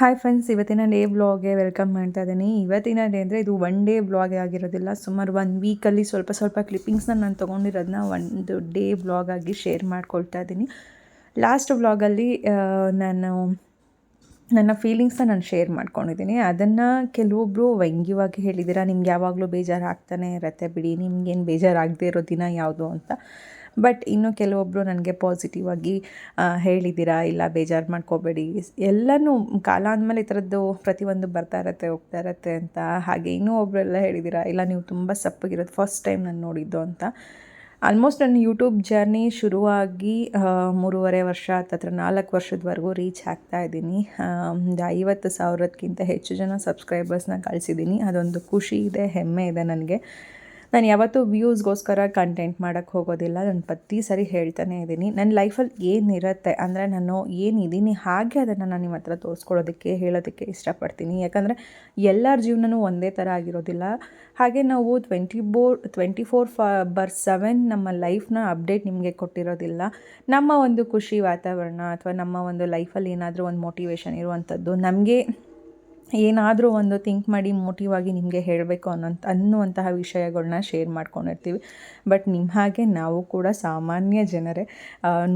Hi friends ಇವತ್ತಿನ day ಬ್ಲಾಗ್ಗೆ welcome ಮಾಡ್ತಾ ಇದ್ದೀನಿ. ಇವತ್ತಿನ ಡೇ ಅಂದರೆ ಇದು ಒನ್ ಡೇ ಬ್ಲಾಗ್ ಆಗಿರೋದಿಲ್ಲ. ಸುಮಾರು ಒನ್ ವೀಕಲ್ಲಿ ಸ್ವಲ್ಪ ಸ್ವಲ್ಪ ಕ್ಲಿಪ್ಪಿಂಗ್ಸ್ನ ನಾನು ತೊಗೊಂಡಿರೋದನ್ನ ಒಂದು ಡೇ ಬ್ಲಾಗ್ ಆಗಿ ಶೇರ್ ಮಾಡ್ಕೊಳ್ತಾ ಇದ್ದೀನಿ. ಲಾಸ್ಟ್ ಬ್ಲಾಗಲ್ಲಿ ನಾನು ನನ್ನ ಫೀಲಿಂಗ್ಸನ್ನ ನಾನು ಶೇರ್ ಮಾಡ್ಕೊಂಡಿದ್ದೀನಿ. ಅದನ್ನು ಕೆಲವೊಬ್ಬರು ವ್ಯಂಗ್ಯವಾಗಿ ಹೇಳಿದ್ದೀರಾ? ನಿಮ್ಗೆ ಯಾವಾಗಲೂ ಬೇಜಾರು ಆಗ್ತಾನೆ ಇರತ್ತೆ ಬಿಡಿ. ನಿಮ್ಗೇನು ಬೇಜಾರಾಗದೇ ಇರೋ ದಿನ ಯಾವುದು ಅಂತ. ಬಟ್ ಇನ್ನು ಕೆಲವೊಬ್ಬರು ನನಗೆ ಪಾಸಿಟಿವ್ ಆಗಿ ಹೇಳಿದ್ದೀರಾ, ಇಲ್ಲ ಬೇಜಾರು ಮಾಡ್ಕೋಬೇಡಿ. ಎಲ್ಲನೂ ಕಾಲ ಅಂದಮೇಲೆ ಈ ಥರದ್ದು ಪ್ರತಿಯೊಂದು ಬರ್ತಾ ಇರತ್ತೆ, ಹೋಗ್ತಾ ಇರತ್ತೆ ಅಂತ ಹಾಗೆ ಇನ್ನೂ ಒಬ್ಬರೆಲ್ಲ ಹೇಳಿದ್ದೀರಾ, ಇಲ್ಲ ನೀವು ತುಂಬ ಸಪ್ಪಗಿರೋದು ಫಸ್ಟ್ ಟೈಮ್ ನಾನು ನೋಡಿದ್ದು ಅಂತ. ಆಲ್ಮೋಸ್ಟ್ ನನ್ನ ಯೂಟ್ಯೂಬ್ ಜರ್ನಿ ಶುರುವಾಗಿ ಮೂರುವರೆ ವರ್ಷ, ಹತ್ತತ್ರ ನಾಲ್ಕು ವರ್ಷದವರೆಗೂ ರೀಚ್ ಆಗ್ತಾ ಇದ್ದೀನಿ. ಒಂದು ಐವತ್ತು ಸಾವಿರಕ್ಕಿಂತ ಹೆಚ್ಚು ಜನ ಸಬ್ಸ್ಕ್ರೈಬರ್ಸ್ನ ಕಳಿಸಿದ್ದೀನಿ. ಅದೊಂದು ಖುಷಿ ಇದೆ, ಹೆಮ್ಮೆ ಇದೆ ನನಗೆ. ನಾನು ಯಾವತ್ತೂ ವ್ಯೂಸ್ಗೋಸ್ಕರ ಕಂಟೆಂಟ್ ಮಾಡೋಕ್ಕೆ ಹೋಗೋದಿಲ್ಲ. ನಾನು ಪ್ರತಿ ಸರಿ ಹೇಳ್ತಾನೆ ಇದ್ದೀನಿ. ನನ್ನ ಲೈಫಲ್ಲಿ ಏನಿರುತ್ತೆ ಅಂದರೆ ನಾನು ಏನಿದ್ದೀನಿ ಹಾಗೆ ಅದನ್ನು ನಾನು ನಿಮ್ಮ ಹತ್ರ ತೋರಿಸ್ಕೊಳ್ಳೋದಕ್ಕೆ, ಹೇಳೋದಕ್ಕೆ ಇಷ್ಟಪಡ್ತೀನಿ. ಯಾಕಂದರೆ ಎಲ್ಲರ ಜೀವನನೂ ಒಂದೇ ಥರ ಆಗಿರೋದಿಲ್ಲ. ಹಾಗೆ ನಾವು ಟ್ವೆಂಟಿ ಬೋರ್ ಟ್ವೆಂಟಿ ಫೋರ್ ಫ ಬರ್ ಸೆವೆನ್ ನಮ್ಮ ಲೈಫ್ನ ಅಪ್ಡೇಟ್ ನಿಮಗೆ ಕೊಟ್ಟಿರೋದಿಲ್ಲ. ನಮ್ಮ ಒಂದು ಖುಷಿ ವಾತಾವರಣ ಅಥವಾ ನಮ್ಮ ಒಂದು ಲೈಫಲ್ಲಿ ಏನಾದರೂ ಒಂದು ಮೋಟಿವೇಶನ್ ಇರುವಂಥದ್ದು ನಮಗೆ ಏನಾದರೂ ಒಂದು ಥಿಂಕ್ ಮಾಡಿ ಮೋಟಿವ್ ಆಗಿ ನಿಮಗೆ ಹೇಳಬೇಕು ಅನ್ನೋಂಥ, ಅನ್ನುವಂತಹ ವಿಷಯಗಳನ್ನ ಶೇರ್ ಮಾಡ್ಕೊಂಡಿರ್ತೀವಿ. ಬಟ್ ನಿಮ್ಮ ಹಾಗೆ ನಾವು ಕೂಡ ಸಾಮಾನ್ಯ ಜನರೇ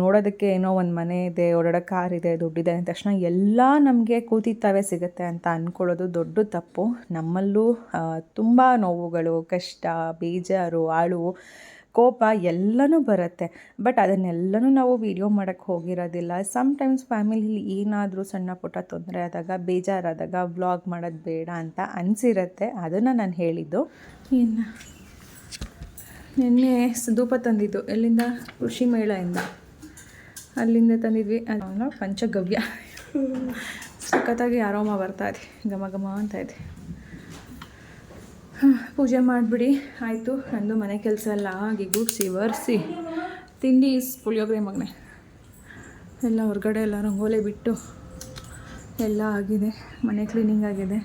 ನೋಡೋದಕ್ಕೆ ಏನೋ ಒಂದು ಮನೆ ಇದೆ ಓಡಾಡೋ ಕಾರ್ ಇದೆ, ದುಡ್ಡಿದೆ ಅಂದ ತಕ್ಷಣ ಎಲ್ಲ ನಮಗೆ ಕೂತಿತ್ತಾವೆ ಸಿಗುತ್ತೆ ಅಂತ ಅಂದ್ಕೊಳ್ಳೋದು ದೊಡ್ಡ ತಪ್ಪು. ನಮ್ಮಲ್ಲೂ ತುಂಬ ನೋವುಗಳು, ಕಷ್ಟ, ಬೇಜಾರು ಅಳು ಕೋಪ ಎಲ್ಲನೂ ಬರುತ್ತೆ. ಬಟ್ ಅದನ್ನೆಲ್ಲನೂ ನಾವು ವಿಡಿಯೋ ಮಾಡೋಕ್ಕೆ ಹೋಗಿರೋದಿಲ್ಲ. ಸಮ್ಟೈಮ್ಸ್ ಫ್ಯಾಮಿಲಿಲಿ ಏನಾದರೂ ಸಣ್ಣ ಪುಟ್ಟ ತೊಂದರೆ ಆದಾಗ, ಬೇಜಾರಾದಾಗ ವ್ಲಾಗ್ ಮಾಡೋದು ಬೇಡ ಅಂತ ಅನಿಸಿರುತ್ತೆ. ಅದನ್ನು ನಾನು ಹೇಳಿದ್ದು. ಇನ್ನು ನಿನ್ನೆ ಧೂಪ ತಂದಿದ್ದು. ಎಲ್ಲಿಂದ? ಕೃಷಿ ಮೇಳದಿಂದ. ಅಲ್ಲಿಂದ ತಂದಿದ್ವಿ. ಪಂಚಗವ್ಯ. ಸಖತ್ತಾಗಿ ಆರೋಮ ಬರ್ತಾ ಇದೆ. ಘಮ ಘಮ ಅಂತ ಇದೆ. ಪೂಜೆ ಮಾಡಿಬಿಡಿ. ಆಯಿತು ನಂದು ಮನೆ ಕೆಲಸ ಎಲ್ಲ ಆಗಿ ಗುಡಿಸಿ ಒರೆಸಿ. ತಿಂಡಿ ಪುಳಿಯೋಗ್ರೆ ಪುಳಿಯೋಗರೆ ಮಗನೆ. ಎಲ್ಲ ಹೊರಗಡೆ ಎಲ್ಲ ರಂಗೋಲೆ ಬಿಟ್ಟು ಎಲ್ಲ ಆಗಿದೆ. ಮನೆ ಕ್ಲೀನಿಂಗ್ ಆಗಿದೆ.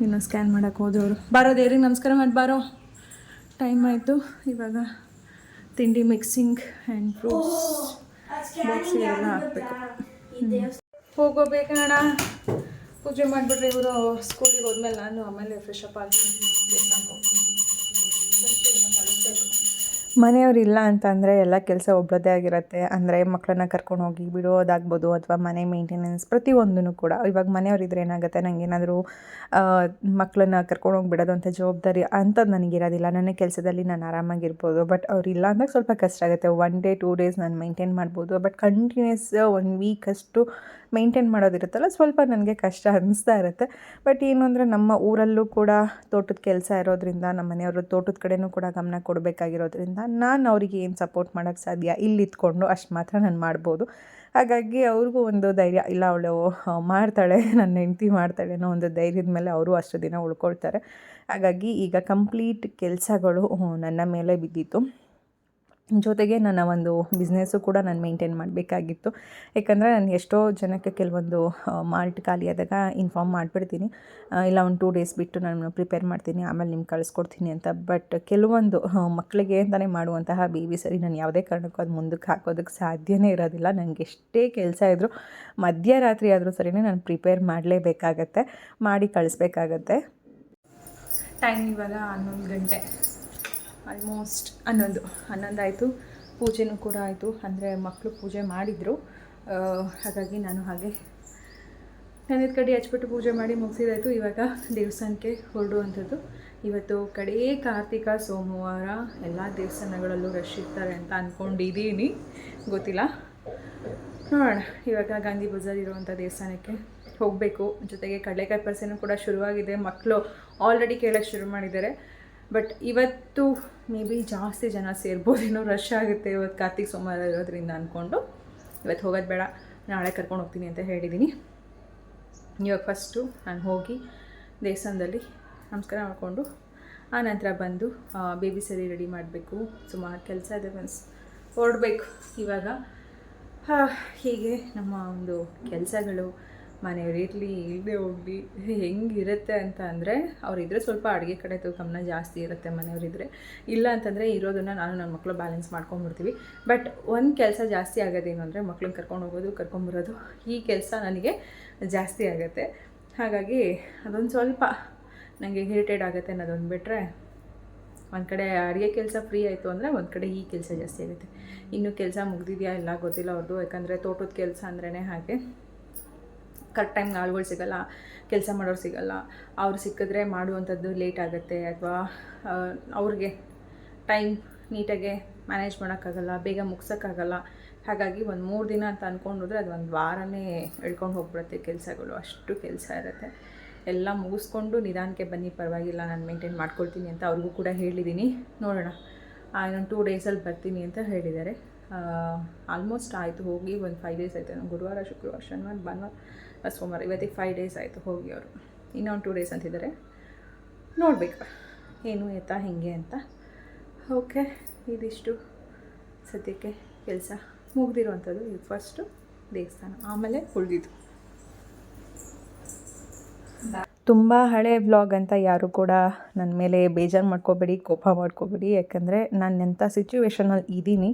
ಇನ್ನು ಸ್ಕ್ಯಾನ್ ಮಾಡೋಕ್ಕೆ ಹೋದವರು. ಬಾರೋ ದೇವ್ರಿಗೆ ನಮಸ್ಕಾರ ಮಾಡಿ ಬಾರೋ. ಟೈಮ್ ಆಯಿತು. ಇವಾಗ ತಿಂಡಿ ಮಿಕ್ಸಿಂಗ್ ಆ್ಯಂಡ್ ಫ್ರೂಟ್ಸ್ ಬಾಕ್ಸಿಗೆಲ್ಲ ಹಾಕಬೇಕು. ಹೋಗೋಬೇಕಣ್ಣ ಪೂಜೆ ಮಾಡಿಬಿಟ್ರೆ ಇವರು ಸ್ಕೂಲಿಗೆ ಹೋದ್ಮೇಲೆ ನಾನು ಆಮೇಲೆ ಫ್ರೆಶ್ ಅಪ್ ಆಗಿ ದೇವಸ್ಥಾನಕ್ಕೆ ಹೋಗ್ತೀನಿ. ಮನೆಯವರಿಲ್ಲ ಅಂತಂದರೆ ಎಲ್ಲ ಕೆಲಸ ಒಬ್ಬರದ್ದೇ ಆಗಿರುತ್ತೆ. ಅಂದರೆ ಮಕ್ಕಳನ್ನ ಕರ್ಕೊಂಡು ಹೋಗಿ ಬಿಡೋದಾಗ್ಬೋದು ಅಥವಾ ಮನೆ ಮೇಂಟೆನೆನ್ಸ್ ಪ್ರತಿಯೊಂದೂ ಕೂಡ. ಇವಾಗ ಮನೆಯವರಿದ್ರೆ ಏನಾಗುತ್ತೆ? ನನಗೆ ಏನಾದರೂ ಮಕ್ಕಳನ್ನ ಕರ್ಕೊಂಡು ಹೋಗಿ ಬಿಡೋದು ಅಂತ ಜವಾಬ್ದಾರಿ ಅಂಥದ್ದು ನನಗಿರೋದಿಲ್ಲ. ನನ್ನ ಕೆಲಸದಲ್ಲಿ ನಾನು ಆರಾಮಾಗಿರ್ಬೋದು. ಬಟ್ ಅವ್ರಿಲ್ಲ ಅಂದಾಗ ಸ್ವಲ್ಪ ಕಷ್ಟ ಆಗುತ್ತೆ. ಒನ್ ಡೇ, ಟೂ ಡೇಸ್ ನಾನು ಮೈಂಟೈನ್ ಮಾಡ್ಬೋದು. ಬಟ್ ಕಂಟಿನ್ಯೂಸ್ ಒನ್ ವೀಕ್ ಅಷ್ಟು ಮೇಂಟೈನ್ ಮಾಡೋದಿರುತ್ತಲ್ಲ, ಸ್ವಲ್ಪ ನನಗೆ ಕಷ್ಟ ಅನ್ನಿಸ್ತಾ ಇರುತ್ತೆ. ಬಟ್ ಏನು ಅಂದರೆ ನಮ್ಮ ಊರಲ್ಲೂ ಕೂಡ ತೋಟದ ಕೆಲಸ ಇರೋದ್ರಿಂದ, ನಮ್ಮ ಮನೆಯವರು ತೋಟದ ಕಡೆಯೂ ಕೂಡ ಗಮನ ಕೊಡಬೇಕಾಗಿರೋದ್ರಿಂದ ನಾನು ಅವರಿಗೆ ಏನು ಸಪೋರ್ಟ್ ಮಾಡೋಕ್ಕೆ ಸಾಧ್ಯ? ಇಲ್ಲಿ ಇತ್ಕೊಂಡು ಅಷ್ಟು ಮಾತ್ರ ನಾನು ಮಾಡ್ಬೋದು. ಹಾಗಾಗಿ ಅವ್ರಿಗೂ ಒಂದು ಧೈರ್ಯ, ಇಲ್ಲ ಅವಳು ಮಾಡ್ತಾಳೆ, ನನ್ನ ಹೆಂಡತಿ ಮಾಡ್ತಾಳೆ ಅನ್ನೋ ಒಂದು ಧೈರ್ಯದ ಮೇಲೆ ಅವರು ಅಷ್ಟು ದಿನ ಉಳ್ಕೊಳ್ತಾರೆ. ಹಾಗಾಗಿ ಈಗ ಕಂಪ್ಲೀಟ್ ಕೆಲಸಗಳು ನನ್ನ ಮೇಲೆ ಬಿದ್ದಿತ್ತು. ಜೊತೆಗೆ ನನ್ನ ಒಂದು ಬಿಸ್ನೆಸ್ಸು ಕೂಡ ನಾನು ಮೇಂಟೈನ್ ಮಾಡಬೇಕಾಗಿತ್ತು. ಯಾಕಂದರೆ ನಾನು ಎಷ್ಟೋ ಜನಕ್ಕೆ ಕೆಲವೊಂದು ಮಾಲ್ಟ್ ಖಾಲಿ ಆದಾಗ ಇನ್ಫಾರ್ಮ್ ಮಾಡಿಬಿಡ್ತೀನಿ. ಇಲ್ಲ ಒಂದು ಟೂ ಡೇಸ್ ಬಿಟ್ಟು ನಾನು ಪ್ರಿಪೇರ್ ಮಾಡ್ತೀನಿ, ಆಮೇಲೆ ನಿಮ್ಗೆ ಕಳಿಸ್ಕೊಡ್ತೀನಿ ಅಂತ. ಬಟ್ ಕೆಲವೊಂದು ಮಕ್ಕಳಿಗೆ ಅಂತಲೇ ಮಾಡುವಂತಹ ಬೇಬಿ ಸರಿ ನಾನು ಯಾವುದೇ ಕಾರಣಕ್ಕೂ ಅದು ಮುಂದಕ್ಕೆ ಹಾಕೋದಕ್ಕೆ ಸಾಧ್ಯನೇ ಇರೋದಿಲ್ಲ. ನನಗೆ ಎಷ್ಟೇ ಕೆಲಸ ಇದ್ದರೂ ಮಧ್ಯರಾತ್ರಿ ಆದರೂ ಸರಿನೇ ನಾನು ಪ್ರಿಪೇರ್ ಮಾಡಲೇಬೇಕಾಗತ್ತೆ, ಮಾಡಿ ಕಳಿಸ್ಬೇಕಾಗತ್ತೆ. ಟೈಮ್ ಇವಾಗ ಹನ್ನೊಂದು ಗಂಟೆ. ಆಲ್ಮೋಸ್ಟ್ ಹನ್ನೊಂದು ಹನ್ನೊಂದು ಆಯಿತು ಪೂಜೆನೂ ಕೂಡ ಆಯಿತು. ಅಂದರೆ ಮಕ್ಕಳು ಪೂಜೆ ಮಾಡಿದರು. ಹಾಗಾಗಿ ನಾನು ಹಾಗೆ ನನ್ನ ಕಡೆ ಹಚ್ಬಿಟ್ಟು ಪೂಜೆ ಮಾಡಿ ಮುಗಿಸಿದಾಯಿತು. ಇವಾಗ ದೇವಸ್ಥಾನಕ್ಕೆ ಹೊರಡುವಂಥದ್ದು. ಇವತ್ತು ಕಡೇ ಕಾರ್ತಿಕ, ಸೋಮವಾರ ಎಲ್ಲ ದೇವಸ್ಥಾನಗಳಲ್ಲೂ ರಶ್ ಇರ್ತಾರೆ ಅಂತ ಅಂದ್ಕೊಂಡಿದ್ದೀನಿ ಗೊತ್ತಿಲ್ಲ. ನೋಡೋಣ. ಇವಾಗ ಗಾಂಧಿ ಬಜಾರ್ ಇರುವಂಥ ದೇವಸ್ಥಾನಕ್ಕೆ ಹೋಗಬೇಕು. ಜೊತೆಗೆ ಕಡಲೆಕಾಯಿ ಪರಿಸೆನೂ ಕೂಡ ಶುರುವಾಗಿದೆ. ಮಕ್ಕಳು ಆಲ್ರೆಡಿ ಕೇಳೋಕ್ಕೆ ಶುರು ಮಾಡಿದ್ದಾರೆ. ಬಟ್ ಇವತ್ತು ಮೇ ಬಿ ಜಾಸ್ತಿ ಜನ ಸೇರ್ಬೋದೇನೋ ರಶ್ ಆಗುತ್ತೆ ಇವತ್ತು ಕಾರ್ತಿಕ್ ಸೋಮವಾರ ಇರೋದ್ರಿಂದ ಅಂದ್ಕೊಂಡು ಇವತ್ತು ಹೋಗೋದು ಬೇಡ. ನಾಳೆ ಕರ್ಕೊಂಡು ಹೋಗ್ತೀನಿ ಅಂತ ಹೇಳಿದ್ದೀನಿ ಇವಾಗ ಫಸ್ಟು ನಾನು ಹೋಗಿ ದೇವಸ್ಥಾನದಲ್ಲಿ ನಮಸ್ಕಾರ ಮಾಡಿಕೊಂಡು, ಆ ನಂತರ ಬಂದು ಬೇಬಿ ಸರಿ ರೆಡಿ ಮಾಡಬೇಕು. ಸುಮಾರು ಕೆಲಸ ಇದೆ ಮೀನ್ಸ್ ಹೊರಡಬೇಕು ಇವಾಗ. ಹೀಗೆ ನಮ್ಮ ಒಂದು ಕೆಲಸಗಳು ಮನೆಯವ್ರು ಇರಲಿ ಇಲ್ಲದೆ ಹೋಗಲಿ, ಹೆಂಗಿರುತ್ತೆ ಅಂತ ಅಂದರೆ ಅವರಿದ್ರೆ ಸ್ವಲ್ಪ ಅಡುಗೆ ಕಡೆ ಗಮನ ಜಾಸ್ತಿ ಇರುತ್ತೆ ಮನೆಯವರಿದ್ದರೆ ಇಲ್ಲ ಅಂತಂದರೆ ಇರೋದನ್ನು ನಾನು ನನ್ನ ಮಕ್ಕಳು ಬ್ಯಾಲೆನ್ಸ್ ಮಾಡ್ಕೊಂಡ್ಬಿಡ್ತೀವಿ. ಬಟ್ ಒಂದು ಕೆಲಸ ಜಾಸ್ತಿ ಆಗೋದೇನು ಅಂದರೆ ಮಕ್ಳನ್ನ ಕರ್ಕೊಂಡು ಹೋಗೋದು ಕರ್ಕೊಂಬರೋದು ಈ ಕೆಲಸ ನನಗೆ ಜಾಸ್ತಿ ಆಗುತ್ತೆ. ಹಾಗಾಗಿ ಅದೊಂದು ಸ್ವಲ್ಪ ನನಗೆ ಇರಿಟೇಟ್ ಆಗುತ್ತೆ ಅನ್ನೋದೊಂದು ಬಿಟ್ಟರೆ ಒಂದು ಕಡೆ ಅಡುಗೆ ಕೆಲಸ ಫ್ರೀ ಆಯಿತು ಅಂದರೆ ಒಂದು ಕಡೆ ಈ ಕೆಲಸ ಜಾಸ್ತಿ ಆಗುತ್ತೆ. ಇನ್ನು ಕೆಲಸ ಮುಗ್ದಿದೆಯಾ ಇಲ್ಲ ಗೊತ್ತಿಲ್ಲ ಅವ್ರದ್ದು ಯಾಕಂದರೆ ತೋಟದ ಕೆಲಸ ಅಂದ್ರೇ ಹಾಗೆ. ಕರೆಕ್ಟ್ ಟೈಮ್ಗೆ ಆಳುಗಳು ಸಿಗಲ್ಲ, ಕೆಲಸ ಮಾಡೋರು ಸಿಗಲ್ಲ. ಅವ್ರು ಸಿಕ್ಕಿದ್ರೆ ಮಾಡುವಂಥದ್ದು ಲೇಟ್ ಆಗುತ್ತೆ ಅಥವಾ ಅವ್ರಿಗೆ ಟೈಮ್ ನೀಟಾಗೆ ಮ್ಯಾನೇಜ್ ಮಾಡೋಕ್ಕಾಗಲ್ಲ, ಬೇಗ ಮುಗ್ಸೋಕ್ಕಾಗಲ್ಲ. ಹಾಗಾಗಿ ಒಂದು ಮೂರು ದಿನ ಅಂತ ಅಂದ್ಕೊಂಡೋದ್ರೆ ಅದು ಒಂದು ವಾರನೇ ಎಳ್ಕೊಂಡು ಹೋಗ್ಬಿಡುತ್ತೆ ಕೆಲಸಗಳು. ಅಷ್ಟು ಕೆಲಸ ಇರುತ್ತೆ. ಎಲ್ಲ ಮುಗಿಸ್ಕೊಂಡು ನಿಧಾನಕ್ಕೆ ಬನ್ನಿ, ಪರವಾಗಿಲ್ಲ, ನಾನು ಮೇಂಟೈನ್ ಮಾಡ್ಕೊಳ್ತೀನಿ ಅಂತ ಅವ್ರಿಗೂ ಕೂಡ ಹೇಳಿದ್ದೀನಿ ನೋಡೋಣ. ಇನ್ನೊಂದು ಟೂ ಡೇಸಲ್ಲಿ ಬರ್ತೀನಿ ಅಂತ ಹೇಳಿದ್ದಾರೆ. ಆಲ್ಮೋಸ್ಟ್ ಆಯಿತು. ಹೋಗಿ ಒಂದು ಫೈವ್ ಡೇಸ್ ಆಯಿತು. ಗುರುವಾರ, ಶುಕ್ರವಾರ, ಶನಿವಾರ, ಭಾನುವಾರ. ಸೋಮವಾರ ಇವತ್ತಿಗೆ ಫೈವ್ ಡೇಸ್ ಆಯಿತು ಹೋಗಿ ಅವರು. ಇನ್ನೊಂದು ಟೂ ಡೇಸ್ ಅಂತಿದ್ದಾರೆ ನೋಡಬೇಕು. ಏನು ಎತ್ತಾ, ಹೇಗೆ ಅಂತ. ಓಕೆ ಇದಿಷ್ಟು ಸದ್ಯಕ್ಕೆ ಕೆಲಸ ಮುಗ್ದಿರುವಂಥದ್ದು ಇದು ಫಸ್ಟು ದೇವಸ್ಥಾನ. ಆಮೇಲೆ ಉಳಿದಿದ್ದು. ತುಂಬ ಹಳೆ ಬ್ಲಾಗ್ ಅಂತ ಯಾರು ಕೂಡ ನನ್ನ ಮೇಲೆ ಬೇಜಾರು ಮಾಡ್ಕೋಬೇಡಿ, ಕೋಪ ಮಾಡ್ಕೋಬೇಡಿ. ಯಾಕಂದರೆ ನಾನು ಎಂಥ ಸಿಚುವೇಶನಲ್ಲಿ ಇದ್ದೀನಿ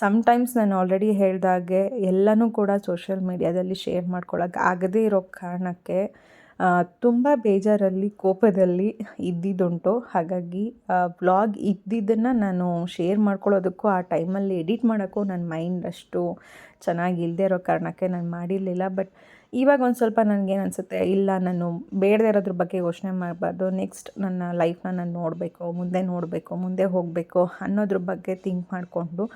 ಸಮ್ಟೈಮ್ಸ್ ನಾನು ಆಲ್ರೆಡಿ ಹೇಳ್ದಾಗೆ ಎಲ್ಲನೂ ಕೂಡ ಸೋಷಿಯಲ್ ಮೀಡ್ಯಾದಲ್ಲಿ ಶೇರ್ ಮಾಡ್ಕೊಳಕ್ಕೆ ಆಗದೇ ಇರೋ ಕಾರಣಕ್ಕೆ ತುಂಬ ಬೇಜಾರಲ್ಲಿ, ಕೋಪದಲ್ಲಿ ಇದ್ದಿದ್ದುಂಟು ಹಾಗಾಗಿ ಬ್ಲಾಗ್ ಇದ್ದಿದ್ದನ್ನು ನಾನು ಶೇರ್ ಮಾಡ್ಕೊಳ್ಳೋದಕ್ಕೂ, ಆ ಟೈಮಲ್ಲಿ ಎಡಿಟ್ ಮಾಡೋಕ್ಕೂ ನನ್ನ ಮೈಂಡ್ ಅಷ್ಟು ಚೆನ್ನಾಗಿ ಇಲ್ಲದೆ ಇರೋ ಕಾರಣಕ್ಕೆ ನಾನು ಮಾಡಿರಲಿಲ್ಲ. ಬಟ್ ಇವಾಗ ಒಂದು ಸ್ವಲ್ಪ ನನಗೇನು ಅನಿಸುತ್ತೆ, ಇಲ್ಲ ನಾನು ಬೇಡದೇ ಇರೋದ್ರ ಬಗ್ಗೆ ಯೋಚನೆ ಮಾಡಬಾರ್ದು. ನೆಕ್ಸ್ಟ್ ನನ್ನ ಲೈಫ್ನ ನಾನು ನೋಡಬೇಕು, ಮುಂದೆ ನೋಡಬೇಕು, ಮುಂದೆ ಹೋಗಬೇಕು ಅನ್ನೋದ್ರ ಬಗ್ಗೆ ಥಿಂಕ್ ಮಾಡಿಕೊಂಡು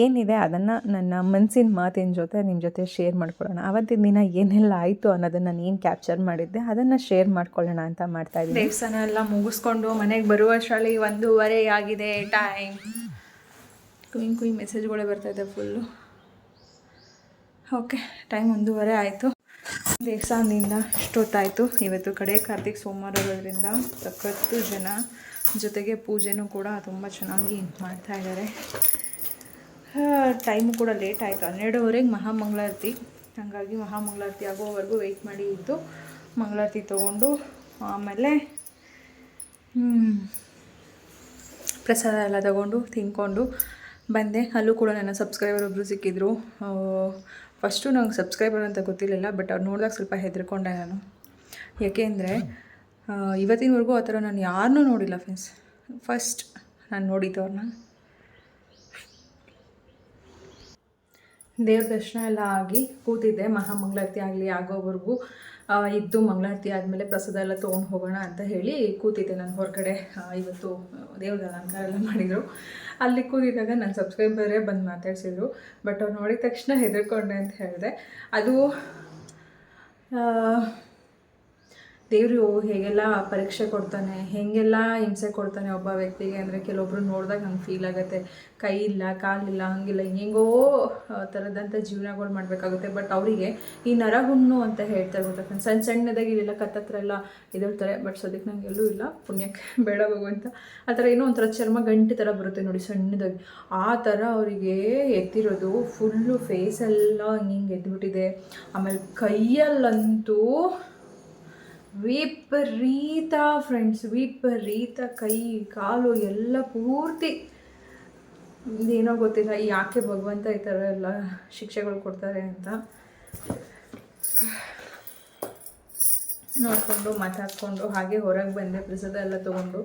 ಏನಿದೆ ಅದನ್ನು ನನ್ನ ಮನಸ್ಸಿನ ಮಾತಿನ ಜೊತೆ ನಿಮ್ಮ ಜೊತೆ ಶೇರ್ ಮಾಡ್ಕೊಳ್ಳೋಣ. ಆವತ್ತಿನ ದಿನ ಏನೆಲ್ಲ ಆಯಿತು ಅನ್ನೋದನ್ನು ನಾನು ಏನು ಕ್ಯಾಪ್ಚರ್ ಮಾಡಿದ್ದೆ. ಅದನ್ನು ಶೇರ್ ಮಾಡ್ಕೊಳ್ಳೋಣ ಅಂತ ಮಾಡ್ತಾ ಇದ್ದೀನಿ. ದೇವಸ್ಥಾನ ಎಲ್ಲ ಮುಗಿಸ್ಕೊಂಡು ಮನೆಗೆ ಬರುವಷ್ಟರಲ್ಲಿ ಒಂದೂವರೆ ಆಗಿದೆ ಟೈಮ್ ಕುಯಿಂಗ್ ಕುಯಿಂಗ್ ಮೆಸೇಜ್ಗಳೇ ಬರ್ತಾಯಿದೆ ಫುಲ್ಲು ಓಕೆ ಟೈಮ್ ಒಂದೂವರೆ ಆಯಿತು. ದೇವಸ್ಥಾನದಿಂದ ಇಷ್ಟೊತ್ತಾಯಿತು ಇವತ್ತು ಕಡೆ ಕಾರ್ತಿಕ್ ಸೋಮವಾರ ಇರೋದ್ರಿಂದ ಸಖತ್ತು ಜನ ಜೊತೆಗೆ ಪೂಜೆನೂ ಕೂಡ ತುಂಬ ಚೆನ್ನಾಗಿ ಮಾಡ್ತಾ ಇದ್ದಾರೆ. ಟೈಮು ಕೂಡ ಲೇಟ್ ಆಯಿತು. ಹನ್ನೆರಡುವರೆಗೆ ಮಹಾಮಂಗಳಾರತಿ. ಹಾಗಾಗಿ ಮಹಾಮಂಗಳಾರತಿ ಆಗೋವರೆಗೂ ವೆಯ್ಟ್ ಮಾಡಿ ಇದ್ದು ಮಂಗಳಾರತಿ ತೊಗೊಂಡು ಆಮೇಲೆ ಪ್ರಸಾದ ಎಲ್ಲ ತಗೊಂಡು ತಿನ್ಕೊಂಡು ಬಂದೆ. ಅಲ್ಲೂ ಕೂಡ ನನ್ನ ಸಬ್ಸ್ಕ್ರೈಬರ್ ಒಬ್ಬರು ಸಿಕ್ಕಿದ್ರು. ಫಸ್ಟು ನಂಗೆ ಸಬ್ಸ್ಕ್ರೈಬರ್ ಅಂತ ಗೊತ್ತಿರಲಿಲ್ಲ ಬಟ್ ಅವ್ರು ನೋಡಿದಾಗ ಸ್ವಲ್ಪ ಹೆದರ್ಕೊಂಡೆ ನಾನು. ಯಾಕೆಂದರೆ ಇವತ್ತಿನವರೆಗೂ ಆ ಥರ ನಾನು ಯಾರನ್ನೂ ನೋಡಿಲ್ಲ ಫ್ರೆಂಡ್ಸ್ ಫಸ್ಟ್ ನಾನು ನೋಡಿದ್ದು ಅವ್ರನ್ನ ದೇವ್ರ ದರ್ಶನ ಎಲ್ಲ ಆಗಿ ಕೂತಿದ್ದೆ ಮಹಾಮಂಗಳಾರತಿ ಆಗಲಿ ಆಗೋವರೆಗೂ ಇದ್ದು ಮಂಗಳಾರತಿ ಆದಮೇಲೆ ಪ್ರಸಾದ ಎಲ್ಲ ತೊಗೊಂಡು ಹೋಗೋಣ ಅಂತ ಹೇಳಿ ಕೂತಿದ್ದೆ ನಾನು ಹೊರಗಡೆ. ಇವತ್ತು ದೇವ್ರ ಅಲಂಕಾರ ಎಲ್ಲ ಮಾಡಿದರು. ಅಲ್ಲಿ ಕೂತಿದ್ದಾಗ ನನ್ನ ಸಬ್ಸ್ಕ್ರೈಬರೇ ಬಂದು ಮಾತಾಡ್ಸಿದ್ರು. ಬಟ್ ಅವ್ರು ನೋಡಿದ ತಕ್ಷಣ ಹೆದರ್ಕೊಂಡೆ ಅಂತ ಹೇಳಿದೆ. ಅದು ದೇವರು ಹೇಗೆಲ್ಲ ಪರೀಕ್ಷೆ ಕೊಡ್ತಾನೆ, ಹೇಗೆಲ್ಲ ಹಿಂಸೆ ಕೊಡ್ತಾನೆ ಒಬ್ಬ ವ್ಯಕ್ತಿಗೆ ಅಂದರೆ ಕೆಲವೊಬ್ರು ನೋಡಿದಾಗ ಹಂಗೆ ಫೀಲ್ ಆಗುತ್ತೆ. ಕೈ ಇಲ್ಲ ಕಾಲಿಲ್ಲ ಹಂಗಿಲ್ಲ ಹೆಂಗೋ ಥರದಂಥ ಜೀವನಗಳು ಮಾಡಬೇಕಾಗುತ್ತೆ. ಬಟ್ ಅವರಿಗೆ ಈ ನರಹುಣ್ಣು ಅಂತ ಹೇಳ್ತಾರೆ ಗೊತ್ತಾ ಸಣ್ಣ ಸಣ್ಣದಾಗಿ ಇಲ್ಲೆಲ್ಲ ಕತ್ತತ್ರ ಎಲ್ಲ ಇದಿರ್ತಾರೆ ಬಟ್ ಸದ್ಯಕ್ಕೆ ನಂಗೆ ಎಲ್ಲೂ ಇಲ್ಲ, ಪುಣ್ಯಕ್ಕೆ ಬೇಡ ಅಂತ. ಆ ಥರ ಏನೋ ಒಂಥರ ಚರ್ಮ ಗಂಟೆ ಥರ ಬರುತ್ತೆ ನೋಡಿ ಸಣ್ಣದಾಗಿ. ಆ ಥರ ಅವರಿಗೆ ಎತ್ತಿರೋದು ಫುಲ್ಲು ಫೇಸೆಲ್ಲ ಹಿಂಗೆ ಹಿಂಗೆ ಎದ್ಬಿಟ್ಟಿದೆ. ಆಮೇಲೆ ಕೈಯಲ್ಲಂತೂ ವಿಪರೀತ ಫ್ರೆಂಡ್ಸ್ ವಿಪರೀತ ಕೈ, ಕಾಲು ಎಲ್ಲ ಪೂರ್ತಿ ಏನೋ ಗೊತ್ತಿಲ್ಲ ಯಾಕೆ ಭಗವಂತ ಈ ಥರ ಎಲ್ಲ ಶಿಕ್ಷೆಗಳು ಕೊಡ್ತಾರೆ ಅಂತ. ನೋಡಿಕೊಂಡು ಮಾತಾಡ್ಕೊಂಡು ಹಾಗೆ ಹೊರಗೆ ಬಂದೆ, ಪ್ರಸಾದ ಎಲ್ಲ ತೊಗೊಂಡು.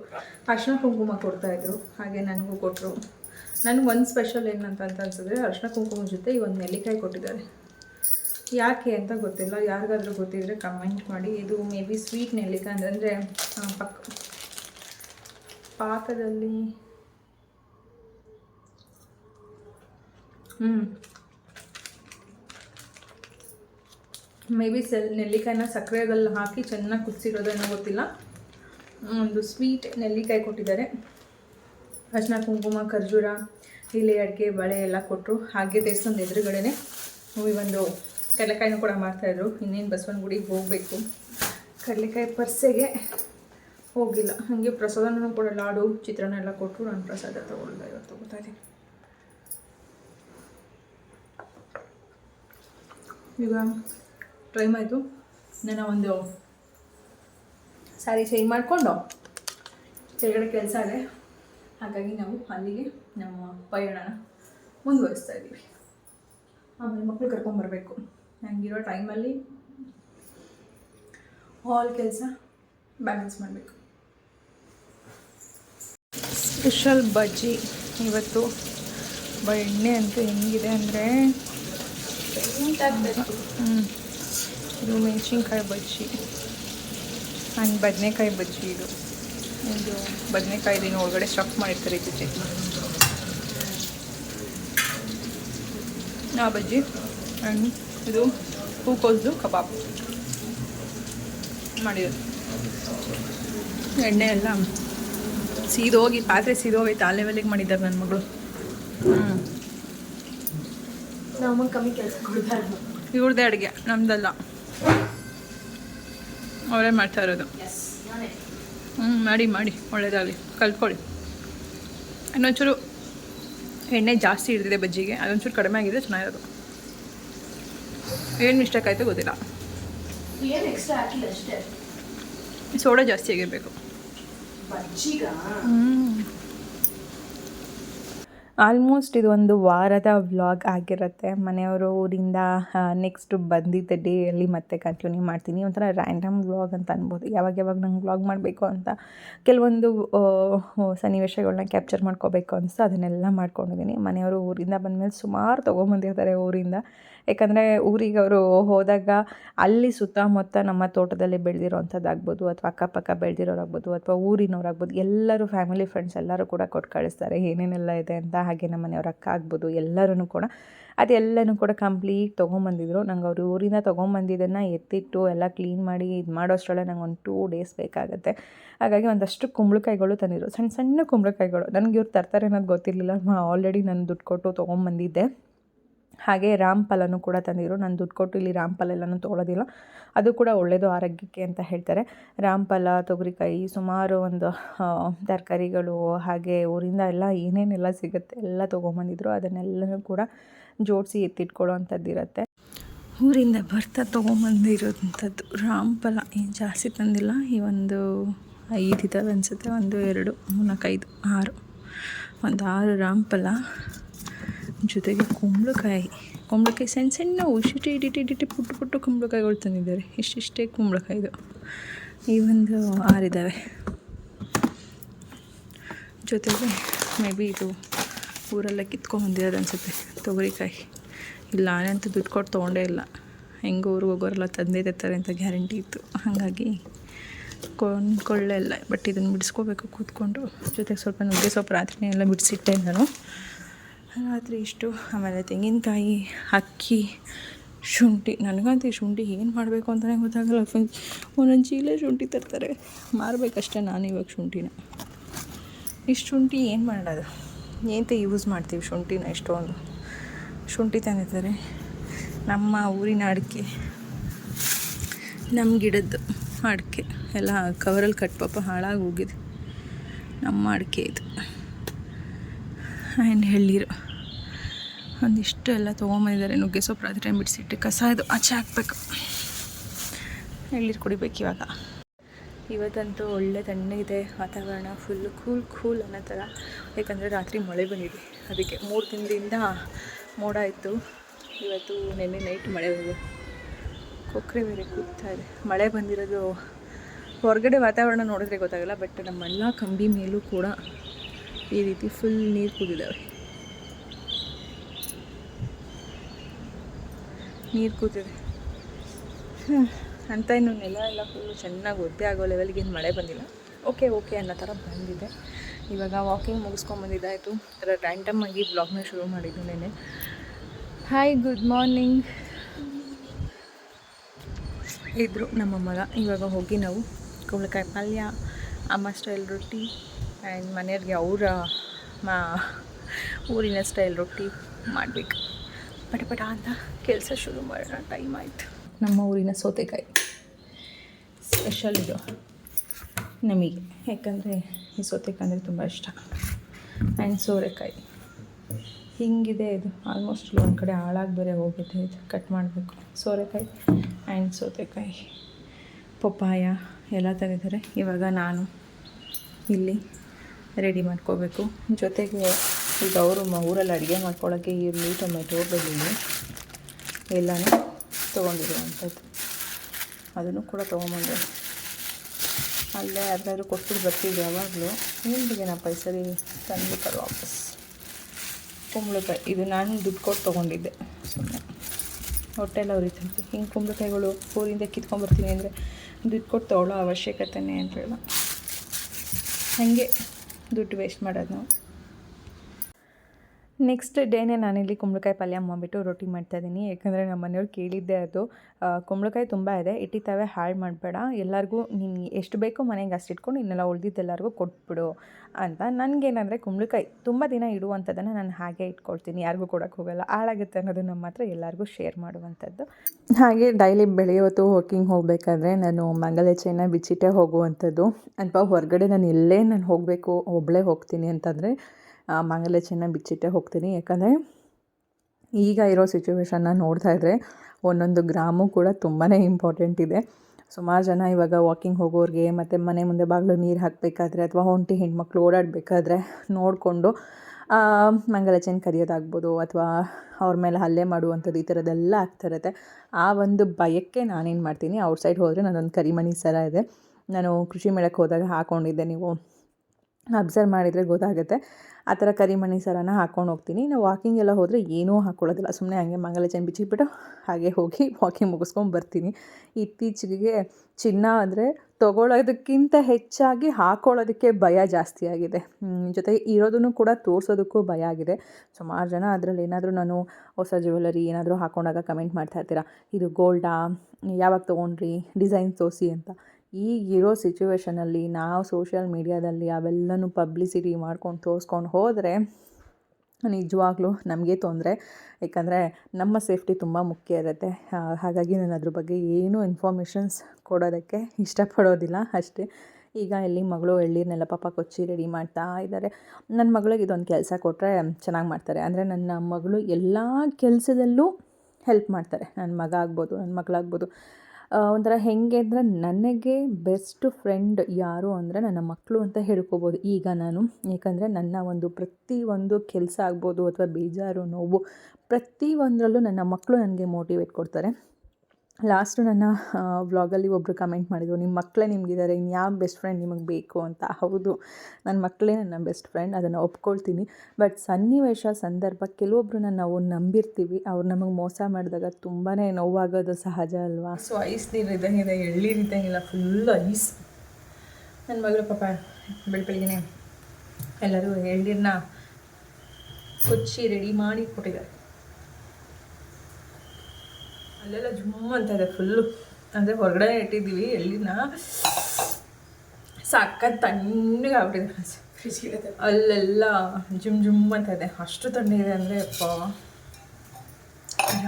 ಅರ್ಶಿನ ಕುಂಕುಮ ಕೊಡ್ತಾಯಿದ್ರು ಹಾಗೆ ನನಗೂ ಕೊಟ್ಟರು ನನಗೆ ಒಂದು ಸ್ಪೆಷಲ್ ಏನಂತ ಅಂತ ಅನ್ಸಿದ್ರೆ ಅರ್ಶಿನ ಕುಂಕುಮ ಜೊತೆ ಈ ಒಂದು ನೆಲ್ಲಿಕಾಯಿ ಕೊಟ್ಟಿದ್ದಾರೆ. ಯಾಕೆ ಅಂತ ಗೊತ್ತಿಲ್ಲ. ಯಾರಿಗಾದ್ರೂ ಗೊತ್ತಿದ್ರೆ ಕಮೆಂಟ್ ಮಾಡಿ. ಇದು ಮೇ ಬಿ ಸ್ವೀಟ್ ನೆಲ್ಲಿಕಾಯಿ ಅಂದರೆ ಪಕ್, ಪಾಕದಲ್ಲಿ ಹ್ಞೂ ಮೇ ಬಿ ಸೆಲ್, ನೆಲ್ಲಿಕಾಯಿನ ಸಕ್ಕರೆಗಲ್ಲಿ ಹಾಕಿ ಚೆನ್ನಾಗಿ ಕುದಿಸಿರೋದೇನೋ ಗೊತ್ತಿಲ್ಲ. ಒಂದು ಸ್ವೀಟ್ ನೆಲ್ಲಿಕಾಯಿ ಕೊಟ್ಟಿದ್ದಾರೆ. ಅರ್ಶಿನ ಕುಂಕುಮ, ಖರ್ಜೂರ, ಇಲ್ಲಿ ಅಡಿಕೆ ಬಳೆ ಎಲ್ಲ ಕೊಟ್ಟರು ಹಾಗೆ ದೇವಸ್ಥಾನದ ಎದುರುಗಡೆನೆ ಈ ಒಂದು ಕಡಲೆಕಾಯಿನೂ ಕೂಡ ಮಾಡ್ತಾಯಿದ್ರು. ಇನ್ನೇನು ಬಸವನ ಗುಡಿಗೆ ಹೋಗಬೇಕು. ಕಡಲೆಕಾಯಿ ಪರ್ಸೆಗೆ ಹೋಗಿಲ್ಲ. ಹಾಗೆ ಪ್ರಸಾದನೂ ಕೂಡ ಲಾಡು, ಚಿತ್ರಾನ್ನ ಎಲ್ಲ ಕೊಟ್ಟರು ನಾನು ಪ್ರಸಾದ ತೊಗೊಳ್ಳಲ್ಲ ಇವತ್ತು ತಗೋತಾ ಇದ್ದೀನಿ ಈಗ ಟೈಮ್ ಆಯಿತು. ನನ್ನ ಒಂದು ಸ್ಯಾರಿ ಚೇಂಜ್ ಮಾಡಿಕೊಂಡು ಕೆಳಗಡೆ ಕೆಲಸ ಇದೆ. ಹಾಗಾಗಿ ನಾವು ಅಲ್ಲಿಗೆ ನಮ್ಮ ಪಯಣನ ಮುಂದುವರಿಸ್ತಾ ಇದ್ದೀವಿ. ಆಮೇಲೆ ಮಕ್ಕಳು ಕರ್ಕೊಂಬರ್ಬೇಕು. ನನಗಿರೋ ಟೈಮಲ್ಲಿ ಆಲ್ ಕೆಲಸ ಬ್ಯಾಲೆನ್ಸ್ ಮಾಡಬೇಕು. ಸ್ಪೆಷಲ್ ಬಜ್ಜಿ ಇವತ್ತು. ಎಣ್ಣೆ ಅಂತೂ ಹೆಂಗಿದೆ ಅಂದರೆ ಹ್ಞೂ ಇದು ಮೆಣಸಿನ್ಕಾಯಿ ಬಜ್ಜಿ. ಆ್ಯಂಡ್ ಬದನೆಕಾಯಿ ಬಜ್ಜಿ ಇದು. ಇದು ಬದನೆಕಾಯಿ ದಿನ ಒಳಗಡೆ ಸ್ಟಫ್ ಮಾಡಿರ್ತಾರೆ ಇದು ಚಟ್ನಿ ಆ ಬಜ್ಜಿ. ಆ್ಯಂಡ್ ಇದು ಹೂಕೋಸು ಕಬಾಬ್ ಮಾಡಿರೋದು ಎಣ್ಣೆ ಎಲ್ಲ ಸೀದೋಗಿ ಪಾತ್ರೆ ಸೀದೋಗೈತೆ ಆ ಲೆವೆಲಿಗೆ ಮಾಡಿದ್ದಾರೆ ನನ್ನ ಮಗಳು. ಹ್ಞೂ ಕಮ್ಮಿ ಕೆಲಸ ಇವ್ರದ್ದೇ ಅಡುಗೆ ನಮ್ದಲ್ಲ. ಅವರೇ ಮಾಡ್ತಾ ಇರೋದು. ಹ್ಞೂ ಮಾಡಿ ಮಾಡಿ ಒಳ್ಳೇದಾಗಲಿ. ಕಲ್ತ್ಕೊಳ್ಳಿ. ಇನ್ನೊಂಚೂರು ಎಣ್ಣೆ ಜಾಸ್ತಿ ಹಿಡಿದಿದೆ ಬಜ್ಜಿಗೆ ಅದೊಂಚೂರು ಕಡಿಮೆ ಆಗಿದೆ ಚೆನ್ನಾಗಿರೋದು. ಏನು ಮಿಸ್ಟೇಕ್ ಆಯಿತು ಗೊತ್ತಿಲ್ಲ. ಏನು ಎಕ್ಸ್ಟ್ರಾ ಹಾಕಿಲ್ಲ ಅಷ್ಟೇ? ಸೋಡಾ ಜಾಸ್ತಿ ಆಗಿರಬೇಕು. ಆಲ್ಮೋಸ್ಟ್ ಇದು ಒಂದು ವಾರದ ವ್ಲಾಗ್ ಆಗಿರುತ್ತೆ. ಮನೆಯವರು ಊರಿಂದ ನೆಕ್ಸ್ಟ್ ಬಂದಿದ್ದ ಡೇಯಲ್ಲಿ ಮತ್ತೆ ಕಂಟಿನ್ಯೂ ಮಾಡ್ತೀನಿ. ಒಂಥರ ರ್ಯಾಂಡಮ್ ವ್ಲಾಗ್ ಅಂತ ಅನ್ಬೋದು. ಯಾವಾಗ ಯಾವಾಗ ನಂಗೆ ವ್ಲಾಗ್ ಮಾಡಬೇಕು ಅಂತ ಕೆಲವೊಂದು ಸನ್ನಿವೇಶಗಳನ್ನ ಕ್ಯಾಪ್ಚರ್ ಮಾಡ್ಕೋಬೇಕು ಅನಿಸ್ತು ಅದನ್ನೆಲ್ಲ ಮಾಡ್ಕೊಂಡಿದ್ದೀನಿ ಮನೆಯವರು ಊರಿಂದ ಬಂದಮೇಲೆ ಸುಮಾರು ತೊಗೊಂಬಂದಿರ್ತಾರೆ ಊರಿಂದ. ಯಾಕಂದರೆ ಊರಿಗೆ ಅವರು ಹೋದಾಗ ಅಲ್ಲಿ ಸುತ್ತಮುತ್ತ ನಮ್ಮ ತೋಟದಲ್ಲಿ ಬೆಳೆದಿರೋವಂಥದ್ದಾಗ್ಬೋದು ಅಥವಾ ಅಕ್ಕಪಕ್ಕ ಬೆಳೆದಿರೋರಾಗ್ಬೋದು ಅಥವಾ ಊರಿನವ್ರಾಗ್ಬೋದು, ಎಲ್ಲರೂ ಫ್ಯಾಮಿಲಿ ಫ್ರೆಂಡ್ಸ್ ಎಲ್ಲರೂ ಕೂಡ ಕೊಟ್ಟು ಕಳಿಸ್ತಾರೆ, ಏನೇನೆಲ್ಲ ಇದೆ ಅಂತ ಹಾಗೆ ನಮ್ಮ ಮನೆಯವ್ರ ಅಕ್ಕ ಆಗ್ಬೋದು ಎಲ್ಲರೂ ಕೂಡ ಅದೆಲ್ಲನೂ ಕೂಡ ಕಂಪ್ಲೀಟ್ ತೊಗೊಂಬಂದಿದ್ರು. ನಂಗೆ ಅವರು ಊರಿಂದ ತೊಗೊಂಬಂದಿದ್ದನ್ನು ಎತ್ತಿಟ್ಟು ಎಲ್ಲ ಕ್ಲೀನ್ ಮಾಡಿ ಇದು ಮಾಡೋಷ್ಟರಲ್ಲೇ ನಂಗೆ ಒಂದು ಟೂ ಡೇಸ್ ಬೇಕಾಗುತ್ತೆ. ಹಾಗಾಗಿ ಒಂದಷ್ಟು ಕುಂಬಳಕಾಯಿಗಳು ತಂದಿದ್ರು. ಸಣ್ಣ ಸಣ್ಣ ಕುಂಬಳಕಾಯಿಗಳು. ನನಗೆ ಇವ್ರು ತರ್ತಾರೆ ಅನ್ನೋದು ಗೊತ್ತಿರಲಿಲ್ಲ. ಆಲ್ರೆಡಿ ನಾನು ದುಡ್ಡು ಕೊಟ್ಟು ತೊಗೊಂಬಂದಿದ್ದೆ. ಹಾಗೆ ರಾಮ್ ಫಲನೂ ಕೂಡ ತಂದಿದ್ರು. ನಾನು ದುಡ್ಡು ಕೊಟ್ಟು ಇಲ್ಲಿ ರಾಮ್ ಫಲ ಎಲ್ಲನೂ ತೊಗೊಳೋದಿಲ್ಲ. ಅದು ಕೂಡ ಒಳ್ಳೆಯದು ಆರೋಗ್ಯಕ್ಕೆ ಅಂತ ಹೇಳ್ತಾರೆ. ರಾಮ್ಫಲ ತೊಗರಿಕಾಯಿ, ಸುಮಾರು ಒಂದು ತರಕಾರಿಗಳು, ಹಾಗೆ ಊರಿಂದ ಎಲ್ಲ ಏನೇನೆಲ್ಲ ಸಿಗುತ್ತೆ ಎಲ್ಲ ತೊಗೊಂಬಂದಿದ್ರು. ಅದನ್ನೆಲ್ಲನೂ ಕೂಡ ಜೋಡಿಸಿ ಎತ್ತಿಟ್ಕೊಳ್ಳೋ ಅಂಥದ್ದು ಇರುತ್ತೆ. ಊರಿಂದ ಬರ್ತಾ ತೊಗೊಂಬಂದಿರೋಂಥದ್ದು ರಾಮ್ ಫಲ ಏನು ಜಾಸ್ತಿ ತಂದಿಲ್ಲ. ಈ ಒಂದು ಐದು ಇದ್ದಾವೆ ಅನಿಸುತ್ತೆ. ಒಂದು, ಎರಡು, ಮೂರು, ನಾಲ್ಕು, ಐದು, ಆರು, ಒಂದು, ಆರು ರಾಮ್ ಫಲ. ಜೊತೆಗೆ ಕುಂಬಳಕಾಯಿ. ಕುಂಬಳಕಾಯಿ ಸಣ್ಣ ಸಣ್ಣ ಉಷಿಟಿ ಇಡಿಟಿ ಇಡಿಟಿ ಪುಟ್ಟು ಪುಟ್ಟು ಕುಂಬಳಕಾಯಿಗಳು ತಂದಿದ್ದಾರೆ. ಇಷ್ಟಿಷ್ಟೇ ಕುಂಬಳಕಾಯಿದು. ಈ ಒಂದು ಆರಿದ್ದಾವೆ ಜೊತೆಗೆ ಮೇ ಬಿ ಇದು ಊರೆಲ್ಲ ಕಿತ್ಕೊಂಬಂದಿರೋದು ಅನಿಸುತ್ತೆ. ತೊಗರಿಕಾಯಿ. ಇಲ್ಲ, ನಾನಂತೂ ದುಡ್ಡು ಕೊಟ್ಟು ತೊಗೊಂಡೇ ಇಲ್ಲ. ಹೆಂಗೆ ಊರಿಗೆ ಹೋಗೋರೆಲ್ಲ ತಂದೇ ತರ್ತಾರೆ ಅಂತ ಗ್ಯಾರಂಟಿ ಇತ್ತು. ಹಾಗಾಗಿ ಕೊಂಡ್ಕೊಳ್ಳೇ ಇಲ್ಲ. ಬಟ್ ಇದನ್ನು ಬಿಡಿಸ್ಕೋಬೇಕು ಕೂತ್ಕೊಂಡು. ಜೊತೆಗೆ ಸ್ವಲ್ಪ ನುಗ್ಗೆ ಸ್ವಲ್ಪ ರಾತ್ರಿನೇ ಎಲ್ಲ ಬಿಡಿಸಿಟ್ಟೆ ನಾನು. ರಾತ್ರಿ ಇಷ್ಟು, ಆಮೇಲೆ ತೆಂಗಿನಕಾಯಿ, ಅಕ್ಕಿ, ಶುಂಠಿ. ನನಗಂತೂ ಈ ಶುಂಠಿ ಏನು ಮಾಡಬೇಕು ಅಂತಲೇ ಗೊತ್ತಾಗಲ್ಲ ಫ್ರೆಂಡ್ಸ್ ಒಂದೊಂದು ಚೀಲ ಶುಂಠಿ ತರ್ತಾರೆ. ಮಾರಬೇಕಷ್ಟೇ ನಾನು ಇವಾಗ ಶುಂಠಿನ. ಇಷ್ಟು ಶುಂಠಿ ಏನು ಮಾಡೋದು? ಏನಂತ ಯೂಸ್ ಮಾಡ್ತೀವಿ ಶುಂಠಿನ ಇಷ್ಟೊಂದು ಶುಂಠಿ ತಂದಿದ್ದಾರೆ ನಮ್ಮ ಊರಿನ ಅಡಿಕೆ, ನಮ್ಮ ಗಿಡದ್ದು ಅಡಿಕೆ. ಎಲ್ಲ ಕವರಲ್ಲಿ ಕಟ್ ಪಾಪ ಹಾಳಾಗಿ ಹೋಗಿದೆ. ನಮ್ಮ ಅಡಿಕೆ ಇದು. ಆ್ಯಂಡ್ ಎಳ್ಳೀರು ಒಂದಿಷ್ಟು ಎಲ್ಲ ತೊಗೊಂಬಂದಿದ್ದಾರೆ. ನುಗ್ಗೆ ಸೊಪ್ಪು ರಾತ್ರಿ ಟೈಮ್ ಬಿಡಿಸಿಟ್ಟು ಕಸ ಇದು ಆಚೆ ಹಾಕ್ಬೇಕು. ಎಳ್ಳೀರು ಕುಡಿಬೇಕು ಇವಾಗ. ಇವತ್ತಂತೂ ಒಳ್ಳೆ ತಣ್ಣಗಿದೆ ವಾತಾವರಣ. ಫುಲ್ಲು ಕೂಲ್ ಕೂಲ್ ಅನ್ನೋ ಥರ. ಯಾಕಂದರೆ ರಾತ್ರಿ ಮಳೆ ಬಂದಿದೆ. ಅದಕ್ಕೆ ಮೂರು ದಿನದಿಂದ ಮೋಡ ಇತ್ತು. ಇವತ್ತು ನೆನ್ನೆ ನೈಟ್ ಮಳೆ ಬಂದಿದೆ. ಕೊಕ್ಕರೆ ಬೇರೆ ಕೂಗ್ತಾ ಇದೆ. ಮಳೆ ಬಂದಿರೋದು ಹೊರಗಡೆ ವಾತಾವರಣ ನೋಡಿದ್ರೆ ಗೊತ್ತಾಗಲ್ಲ ಬಟ್ ನಮ್ಮೆಲ್ಲ ಕಂಬಿ ಮೇಲೂ ಕೂಡ ಈ ರೀತಿ ಫುಲ್ ನೀರು ಕೂದಿದ್ದಾವೆ ನೀರು ಕೂತಿದೆ. ಅಂತ ಇನ್ನು ನೆಲ ಎಲ್ಲ ಫುಲ್ಲು ಚೆನ್ನಾಗಿ ಒದ್ದೆ ಆಗೋ ಲೆವೆಲ್ಗೆ ಏನು ಮಳೆ ಬಂದಿಲ್ಲ. ಓಕೆ ಓಕೆ ಅನ್ನೋ ಥರ ಬಂದಿದೆ. ಇವಾಗ ವಾಕಿಂಗ್ ಮುಗಿಸ್ಕೊಂಬಂದಿದ್ದಾಯಿತು ಥರ ರ್ಯಾಂಡಮ್ ಆಗಿ ಬ್ಲಾಗ್ನ ಶುರು ಮಾಡಿದ್ದು ನೆನೆ ಹಾಯ್ ಗುಡ್ ಮಾರ್ನಿಂಗ್ ಇದ್ದರು ನಮ್ಮ ಮಗ. ಇವಾಗ ಹೋಗಿ ನಾವು ಕುಂಬಳಕಾಯಿ ಪಲ್ಯ, ಅಮ್ಮ ಸ್ಟೈಲ್ ರೊಟ್ಟಿ ಆ್ಯಂಡ್ ಮನೆಯವ್ರಿಗೆ ಅವರ, ಮಾ, ಊರಿನ ಸ್ಟೈಲ್ ರೊಟ್ಟಿ ಮಾಡಬೇಕು. ಪಟ ಪಟ ಅಂತ ಕೆಲಸ ಶುರು ಮಾಡೋಣ ಟೈಮ್ ಆಯಿತು. ನಮ್ಮ ಊರಿನ ಸೌತೆಕಾಯಿ ಸ್ಪೆಷಲ್ ಇದು. ನಮಗೆ. ಯಾಕಂದರೆ ಈ ಸೌತೆಕಾಯಿ ಅಂದರೆ ತುಂಬ ಇಷ್ಟ. ಆ್ಯಂಡ್ ಸೋರೆಕಾಯಿ. ಹಿಂಗಿದೆ ಇದು. ಆಲ್ಮೋಸ್ಟ್ ಒಂದು ಕಡೆ ಹಾಳಾಗಿ ಬೇರೆ ಹೋಗುತ್ತೆ ಇದು ಕಟ್ ಮಾಡಬೇಕು. ಸೋರೆಕಾಯಿ ಆ್ಯಂಡ್ ಸೌತೆಕಾಯಿ. ಪಪ್ಪಾಯ ಎಲ್ಲ ತೆಗೆದರೆ ಇವಾಗ ನಾನು ಇಲ್ಲಿ ರೆಡಿ ಮಾಡ್ಕೋಬೇಕು. ಜೊತೆಗೆ ಈಗ ಅವರು ಊರಲ್ಲಿ ಅಡುಗೆ ಮಾಡ್ಕೊಳ್ಳೋಕ್ಕೆ ಈರುಳ್ಳಿ, ಟೊಮೆಟೊ, ಬೆಳ್ಳುಳ್ಳಿ ಎಲ್ಲನೂ ತೊಗೊಂಡಿರುವಂಥದ್ದು. ಅದನ್ನು ಕೂಡ ತೊಗೊಂಬಂದೆ. ಅಲ್ಲೇ ಯಾರಿಗಾದ್ರೂ ಕೊಟ್ಟು ಬರ್ತಿದ್ದೆ ಯಾವಾಗಲೂ ಏನಪ್ಪ ಈ ಸರಿ ತಂದ್ಬಿಟ್ಟರು ವಾಪಸ್. ಕುಂಬಳಕಾಯಿ, ಇದು ನಾನು ದುಡ್ಡು ಕೊಟ್ಟು ತೊಗೊಂಡಿದ್ದೆ. ಸುಮ್ಮನೆ ಹೊಟ್ಟೆಲ್ಲ ಉರಿತೈತೆ. ಹಿಂಗೆ ಕುಂಬಳಕಾಯಿಗಳು ಊರಿಂದ ಕಿತ್ಕೊಂಡ್ಬರ್ತೀನಿ ಅಂದರೆ ದುಡ್ಡು ಕೊಟ್ಟು ತೊಗೊಳ್ಳೋ ಅವಶ್ಯಕತೆನೇ ಅಂತ ಹಾಗೆ ದುಡ್ಡು ವೇಸ್ಟ್ ಮಾಡೋದು ನಾವು. ನೆಕ್ಸ್ಟ್ ಡೇನೇ ನಾನಿಲ್ಲಿ ಕುಂಬಳಕಾಯಿ ಪಲ್ಯ ಮಾಡಿಬಿಟ್ಟು ರೊಟ್ಟಿ ಮಾಡ್ತಾಯಿದ್ದೀನಿ. ಯಾಕಂದರೆ ನಮ್ಮ ಮನೆಯವ್ರು ಕೇಳಿದ್ದೆ ಅದು. ಕುಂಬಳಕಾಯಿ ತುಂಬ ಇದೆ. ಇಟ್ಟಿದ್ದಾವೆ, ಹಾಳು ಮಾಡಬೇಡ. ಎಲ್ಲರಿಗೂ ನೀನು ಎಷ್ಟು ಬೇಕೋ ಮನೆಗೆ ಅಷ್ಟು ಇಟ್ಕೊಂಡು ಇನ್ನೆಲ್ಲ ಉಳ್ದಿದ್ದು ಎಲ್ಲರಿಗೂ ಕೊಟ್ಬಿಡು ಅಂತ. ನನಗೇನಂದರೆ ಕುಂಬಳಕಾಯಿ ತುಂಬ ದಿನ ಇಡುವಂಥದ್ದನ್ನು ನಾನು ಹಾಗೆ ಇಟ್ಕೊಳ್ತೀನಿ. ಯಾರಿಗೂ ಕೊಡೋಕ್ಕೆ ಹೋಗಲ್ಲ. ಹಾಳಾಗುತ್ತೆ ಅನ್ನೋದು ನಮ್ಮ ಹತ್ರ ಎಲ್ಲರಿಗೂ ಶೇರ್ ಮಾಡುವಂಥದ್ದು. ಹಾಗೆ ಡೈಲಿ ಬೆಳಗ್ಗೆ ಹೊತ್ತು ವಾಕಿಂಗ್ ಹೋಗಬೇಕಾದ್ರೆ ನಾನು ಮಂಗಲಚೆನ ಬಿಚ್ಚಿಟ್ಟೆ ಹೋಗುವಂಥದ್ದು. ಅಥವಾ ಹೊರಗಡೆ ನಾನು ಎಲ್ಲೇ ನಾನು ಹೋಗಬೇಕು ಒಬ್ಬಳೇ ಹೋಗ್ತೀನಿ ಅಂತಂದರೆ ಮಂಗಲಚೆನ ಬಿಚ್ಚಿಟ್ಟೆ ಹೋಗ್ತೀನಿ. ಯಾಕಂದರೆ ಈಗ ಇರೋ ಸಿಚುವೇಶನ್ನ ನೋಡ್ತಾ ಇದ್ದರೆ ಒಂದೊಂದು ಗ್ರಾಮು ಕೂಡ ತುಂಬಾ ಇಂಪಾರ್ಟೆಂಟ್ ಇದೆ. ಸುಮಾರು ಜನ ಇವಾಗ ವಾಕಿಂಗ್ ಹೋಗೋರಿಗೆ ಮತ್ತು ಮನೆ ಮುಂದೆ ಬಾಗಿಲು ನೀರು ಹಾಕಬೇಕಾದ್ರೆ ಅಥವಾ ಒಂಟಿ ಹೆಣ್ಮಕ್ಳು ಓಡಾಡಬೇಕಾದ್ರೆ ನೋಡಿಕೊಂಡು ಮಂಗಲಚೆನ ಕರೆಯೋದಾಗ್ಬೋದು ಅಥವಾ ಅವ್ರ ಮೇಲೆ ಹಲ್ಲೆ ಮಾಡುವಂಥದ್ದು ಈ ಥರದ್ದೆಲ್ಲ ಆಗ್ತಾ ಇರುತ್ತೆ. ಆ ಒಂದು ಭಯಕ್ಕೆ ನಾನೇನು ಮಾಡ್ತೀನಿ ಔಟ್ಸೈಡ್ ಹೋದರೆ ನಾನೊಂದು ಕರಿಮಣಿ ಸರ ಇದೆ. ನಾನು ಕೃಷಿ ಮೇಳಕ್ಕೆ ಹೋದಾಗ ಹಾಕ್ಕೊಂಡಿದ್ದೆ ನೀವು ಅಬ್ಸರ್ವ್ ಮಾಡಿದರೆ ಗೊತ್ತಾಗುತ್ತೆ. ಆ ಥರ ಕರಿಮಣಿ ಸರನ ಹಾಕ್ಕೊಂಡು ಹೋಗ್ತೀನಿ. ನಾವು ವಾಕಿಂಗ್ ಎಲ್ಲ ಹೋದರೆ ಏನೂ ಹಾಕ್ಕೊಳ್ಳೋದಿಲ್ಲ ಸುಮ್ಮನೆ ಹಾಗೆ ಮಂಗಲಚೆನ್ ಬಿಚ್ಚಿಟ್ಬಿಟ್ಟು ಹಾಗೆ ಹೋಗಿ ವಾಕಿಂಗ್ ಮುಗಿಸ್ಕೊಂಡು ಬರ್ತೀನಿ. ಇತ್ತೀಚೆಗೆ ಚಿನ್ನ ಅಂದರೆ ತೊಗೊಳೋದಕ್ಕಿಂತ ಹೆಚ್ಚಾಗಿ ಹಾಕೊಳ್ಳೋದಕ್ಕೆ ಭಯ ಜಾಸ್ತಿ ಆಗಿದೆ. ಜೊತೆಗೆ ಇರೋದನ್ನು ಕೂಡ ತೋರಿಸೋದಕ್ಕೂ ಭಯ ಆಗಿದೆ. ಸುಮಾರು ಜನ ಅದರಲ್ಲಿ ಏನಾದರೂ ನಾನು ಹೊಸ ಜ್ಯುವೆಲರಿ ಏನಾದರೂ ಹಾಕ್ಕೊಂಡಾಗ ಕಮೆಂಟ್ ಮಾಡ್ತಾ ಇರ್ತೀರಾ? ಇದು ಗೋಲ್ಡಾ ಯಾವಾಗ ತೊಗೊಂಡ್ರಿ? ಡಿಸೈನ್ ತೋರಿಸಿ ಅಂತ. ಈಗಿರೋ ಸಿಚುವೇಷನಲ್ಲಿ ನಾವು ಸೋಷಿಯಲ್ ಮೀಡ್ಯಾದಲ್ಲಿ ಅವೆಲ್ಲನೂ ಪಬ್ಲಿಸಿಟಿ ಮಾಡ್ಕೊಂಡು ತೋರಿಸ್ಕೊಂಡು ಹೋದರೆ ನಿಜವಾಗ್ಲೂ ನಮಗೆ ತೊಂದರೆ. ಏಕೆಂದರೆ ನಮ್ಮ ಸೇಫ್ಟಿ ತುಂಬ ಮುಖ್ಯ ಇರುತ್ತೆ. ಹಾಗಾಗಿ ನಾನು ಅದ್ರ ಬಗ್ಗೆ ಏನೂ ಇನ್ಫಾರ್ಮೇಷನ್ಸ್ ಕೊಡೋದಕ್ಕೆ ಇಷ್ಟಪಡೋದಿಲ್ಲ ಅಷ್ಟೇ. ಈಗ ಇಲ್ಲಿ ಮಗಳು ಎಳ್ಳೀರನ್ನೆಲ್ಲ ಪಾಪ ಕೊಚ್ಚಿ ರೆಡಿ ಮಾಡ್ತಾ ಇದ್ದಾರೆ. ನನ್ನ ಮಗಳಿಗೆ ಇದೊಂದು ಕೆಲಸ ಕೊಟ್ಟರೆ ಚೆನ್ನಾಗಿ ಮಾಡ್ತಾರೆ. ಅಂದರೆ ನನ್ನ ಮಗಳು ಎಲ್ಲ ಕೆಲಸದಲ್ಲೂ ಹೆಲ್ಪ್ ಮಾಡ್ತಾರೆ. ನನ್ನ ಮಗ ಆಗ್ಬೋದು, ನನ್ನ ಮಗಳಾಗ್ಬೋದು. ಒಂಥರ ಹೇಗೆ ಅಂದರೆ ನನಗೆ ಬೆಸ್ಟ್ ಫ್ರೆಂಡ್ ಯಾರು ಅಂದರೆ ನನ್ನ ಮಕ್ಕಳು ಅಂತ ಹೇಳ್ಕೊಬೋದು ಈಗ ನಾನು. ಏಕೆಂದರೆ ನನ್ನ ಒಂದು ಪ್ರತಿ ಒಂದು ಕೆಲಸ ಆಗ್ಬೋದು ಅಥವಾ ಬೇಜಾರು, ನೋವು ಪ್ರತಿ ಒಂದರಲ್ಲೂ ನನ್ನ ಮಕ್ಕಳು ನನಗೆ ಮೋಟಿವೇಟ್ ಕೊಡ್ತಾರೆ. ಲಾಸ್ಟು ನನ್ನ ವ್ಲಾಗಲ್ಲಿ ಒಬ್ಬರು ಕಮೆಂಟ್ ಮಾಡಿದರು ನಿಮ್ಮ ಮಕ್ಕಳೇ ನಿಮಗಿದ್ದಾರೆ ಇನ್ಯಾವ ಬೆಸ್ಟ್ ಫ್ರೆಂಡ್ ನಿಮಗೆ ಬೇಕು? ಅಂತ. ಹೌದು ನನ್ನ ಮಕ್ಕಳೇ ನನ್ನ ಬೆಸ್ಟ್ ಫ್ರೆಂಡ್ ಅದನ್ನು ಒಪ್ಕೊಳ್ತೀನಿ. ಬಟ್ ಸನ್ನಿವೇಶ ಸಂದರ್ಭ ಕೆಲವೊಬ್ಬರನ್ನ ನಾವು ನಂಬಿರ್ತೀವಿ. ಅವ್ರು ನಮಗೆ ಮೋಸ ಮಾಡಿದಾಗ ತುಂಬಾ ನೋವಾಗೋದು ಸಹಜ ಅಲ್ವಾ? ಸೊ, ಐಸ್ ನೀರು ಇದ್ದಂಗಿದೆ ಎಳ್ಳೀರು ಇದ್ದಂಗಿಲ್ಲ ಫುಲ್ ಐಸ್. ನನ್ನ ಮಗಳು ಪಾಪ ಬೆಳ ಎಲ್ಲರೂ ಎಳ್ಳೀರನ್ನ ಕೊಚ್ಚಿ ರೆಡಿ ಮಾಡಿ ಕೊಟ್ಟಿದ್ದಾರೆ. ಅಲ್ಲೆಲ್ಲ ಜುಮ್ ಅಂತ ಇದೆ ಫುಲ್ಲು ಅಂದರೆ ಹೊರಗಡೆ ಇಟ್ಟಿದ್ದೀವಿ ಎಳ್ಳಿನ ಸಖತ್ ತಣ್ಣಗೆ ಆಗ್ಬಿಟ್ಟಿದೆ ಫ್ರಿಜ್ ಅಲ್ಲೆಲ್ಲ ಜುಮ್ ಜುಮ್ ಅಂತ ಇದೆ. ಅಷ್ಟು ತಣ್ಣಗಿದೆ ಅಂದರೆ ಅಪ್ಪ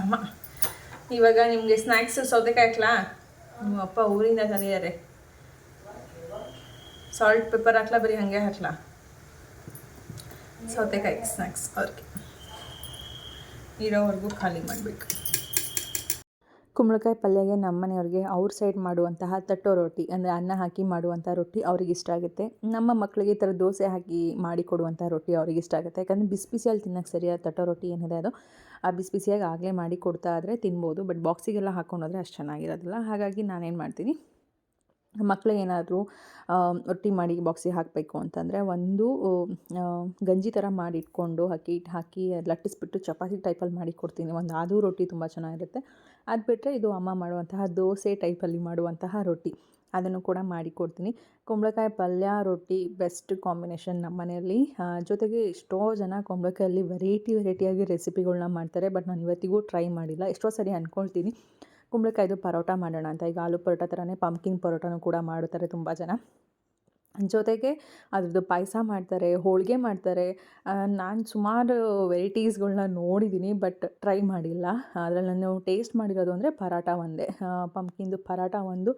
ಅಮ್ಮ ಇವಾಗ ನಿಮಗೆ ಸ್ನ್ಯಾಕ್ಸ್ ಸೌತೆಕಾಯಿ ಹಾಕ್ಲಾ? ನಿಮ್ಮ ಅಪ್ಪ ಊರಿಂದ ತಂದಿದ್ದಾರೆ ಸಾಲ್ಟ್ ಪೆಪ್ಪರ್ ಹಾಕ್ಲಾ? ಬರೀ ಹಾಗೆ ಹಾಕ್ಲಾ? ಸೌತೆಕಾಯಿ ಸ್ನ್ಯಾಕ್ಸ್ ಅವ್ರಿಗೆ. ಇರೋವರೆಗೂ ಖಾಲಿ ಮಾಡಬೇಕು. ಕುಂಬಳಕಾಯಿ ಪಲ್ಯಗೆ ನಮ್ಮನೆಯವ್ರಿಗೆ ಅವ್ರ ಸೈಡ್ ಮಾಡುವಂತಹ ತಟ್ಟೋ ರೊಟ್ಟಿ ಅಂದರೆ ಅನ್ನ ಹಾಕಿ ಮಾಡುವಂಥ ರೊಟ್ಟಿ ಅವ್ರಿಗೆ ಇಷ್ಟ ಆಗುತ್ತೆ. ನಮ್ಮ ಮಕ್ಕಳಿಗೆ ಈ ಥರ ದೋಸೆ ಹಾಕಿ ಮಾಡಿ ಕೊಡುವಂಥ ರೊಟ್ಟಿ ಅವ್ರಿಗೆ ಇಷ್ಟ ಆಗುತ್ತೆ. ಯಾಕಂದರೆ ಬಿಸಿ ಬಿಸಿಯಲ್ಲಿ ತಿನ್ನೋಕ್ಕೆ ಸರಿಯಾದ ತಟ್ಟೋ ರೊಟ್ಟಿ ಏನಿದೆ ಅದು, ಆ ಬಿಸಿ ಬಿಸಿಯಾಗಿ ಆಗಲೇ ಮಾಡಿ ಕೊಡ್ತಾ ಆದರೆ ತಿನ್ಬೋದು ಬಟ್ ಬಾಕ್ಸಿಗೆಲ್ಲ ಹಾಕ್ಕೊಂಡೋದ್ರೆ ಅಷ್ಟು ಚೆನ್ನಾಗಿರೋದಿಲ್ಲ. ಹಾಗಾಗಿ ನಾನೇನು ಮಾಡ್ತೀನಿ ಮಕ್ಕಳಿಗೇನಾದರೂ ರೊಟ್ಟಿ ಮಾಡಿ ಬಾಕ್ಸಿಗೆ ಹಾಕಬೇಕು ಅಂತಂದರೆ ಒಂದು ಗಂಜಿ ಥರ ಮಾಡಿ ಇಟ್ಕೊಂಡು ಅಕ್ಕಿ ಹಿಟ್ಟು ಹಾಕಿ ಲಟ್ಟಿಸ್ಬಿಟ್ಟು ಚಪಾತಿ ಟೈಪಲ್ಲಿ ಮಾಡಿ ಕೊಡ್ತೀನಿ. ಒಂದು ಆದೂ ರೊಟ್ಟಿ ತುಂಬ ಚೆನ್ನಾಗಿರುತ್ತೆ. ಅದು ಬಿಟ್ಟರೆ ಇದು ಅಮ್ಮ ಮಾಡುವಂತಹ ದೋಸೆ ಟೈಪಲ್ಲಿ ಮಾಡುವಂತಹ ರೊಟ್ಟಿ. ಅದನ್ನು ಕೂಡ ಮಾಡಿಕೊಡ್ತೀನಿ ಕುಂಬಳಕಾಯಿ ಪಲ್ಯ, ರೊಟ್ಟಿ ಬೆಸ್ಟ್ ಕಾಂಬಿನೇಷನ್ ನಮ್ಮ ಮನೆಯಲ್ಲಿ. ಜೊತೆಗೆ ಎಷ್ಟೋ ಜನ ಕುಂಬಳಕಾಯಲ್ಲಿ ವೆರೈಟಿ ವೆರೈಟಿಯಾಗಿ ರೆಸಿಪಿಗಳನ್ನ ಮಾಡ್ತಾರೆ ಬಟ್ ನಾನು ಇವತ್ತಿಗೂ ಟ್ರೈ ಮಾಡಿಲ್ಲ. ಎಷ್ಟೋ ಸರಿ ಅಂದ್ಕೊಳ್ತೀನಿ ಕುಂಬಳಕಾಯಿದು ಪರೋಟ ಮಾಡೋಣ ಅಂತ. ಈಗ ಆಲೂ ಪರೋಟ ಥರನೇ ಪಂಪ್ಕಿನ್ ಪರೋಟನೂ ಕೂಡ ಮಾಡ್ತಾರೆ ತುಂಬ ಜನ. ಜೊತೆಗೆ ಅದ್ರದ್ದು ಪಾಯಸ ಮಾಡ್ತಾರೆ, ಹೋಳಿಗೆ ಮಾಡ್ತಾರೆ. ನಾನು ಸುಮಾರು ವೆರೈಟೀಸ್ಗಳನ್ನ ನೋಡಿದ್ದೀನಿ ಬಟ್ ಟ್ರೈ ಮಾಡಿಲ್ಲ. ಅದ್ರಲ್ಲಿ ನಾನು ಟೇಸ್ಟ್ ಮಾಡಿರೋದು ಅಂದರೆ ಪರಾಟ ಒಂದೇ. ಪಂಪ್ಕಿನ್ದು ಪರಾಟ ಒಂದು.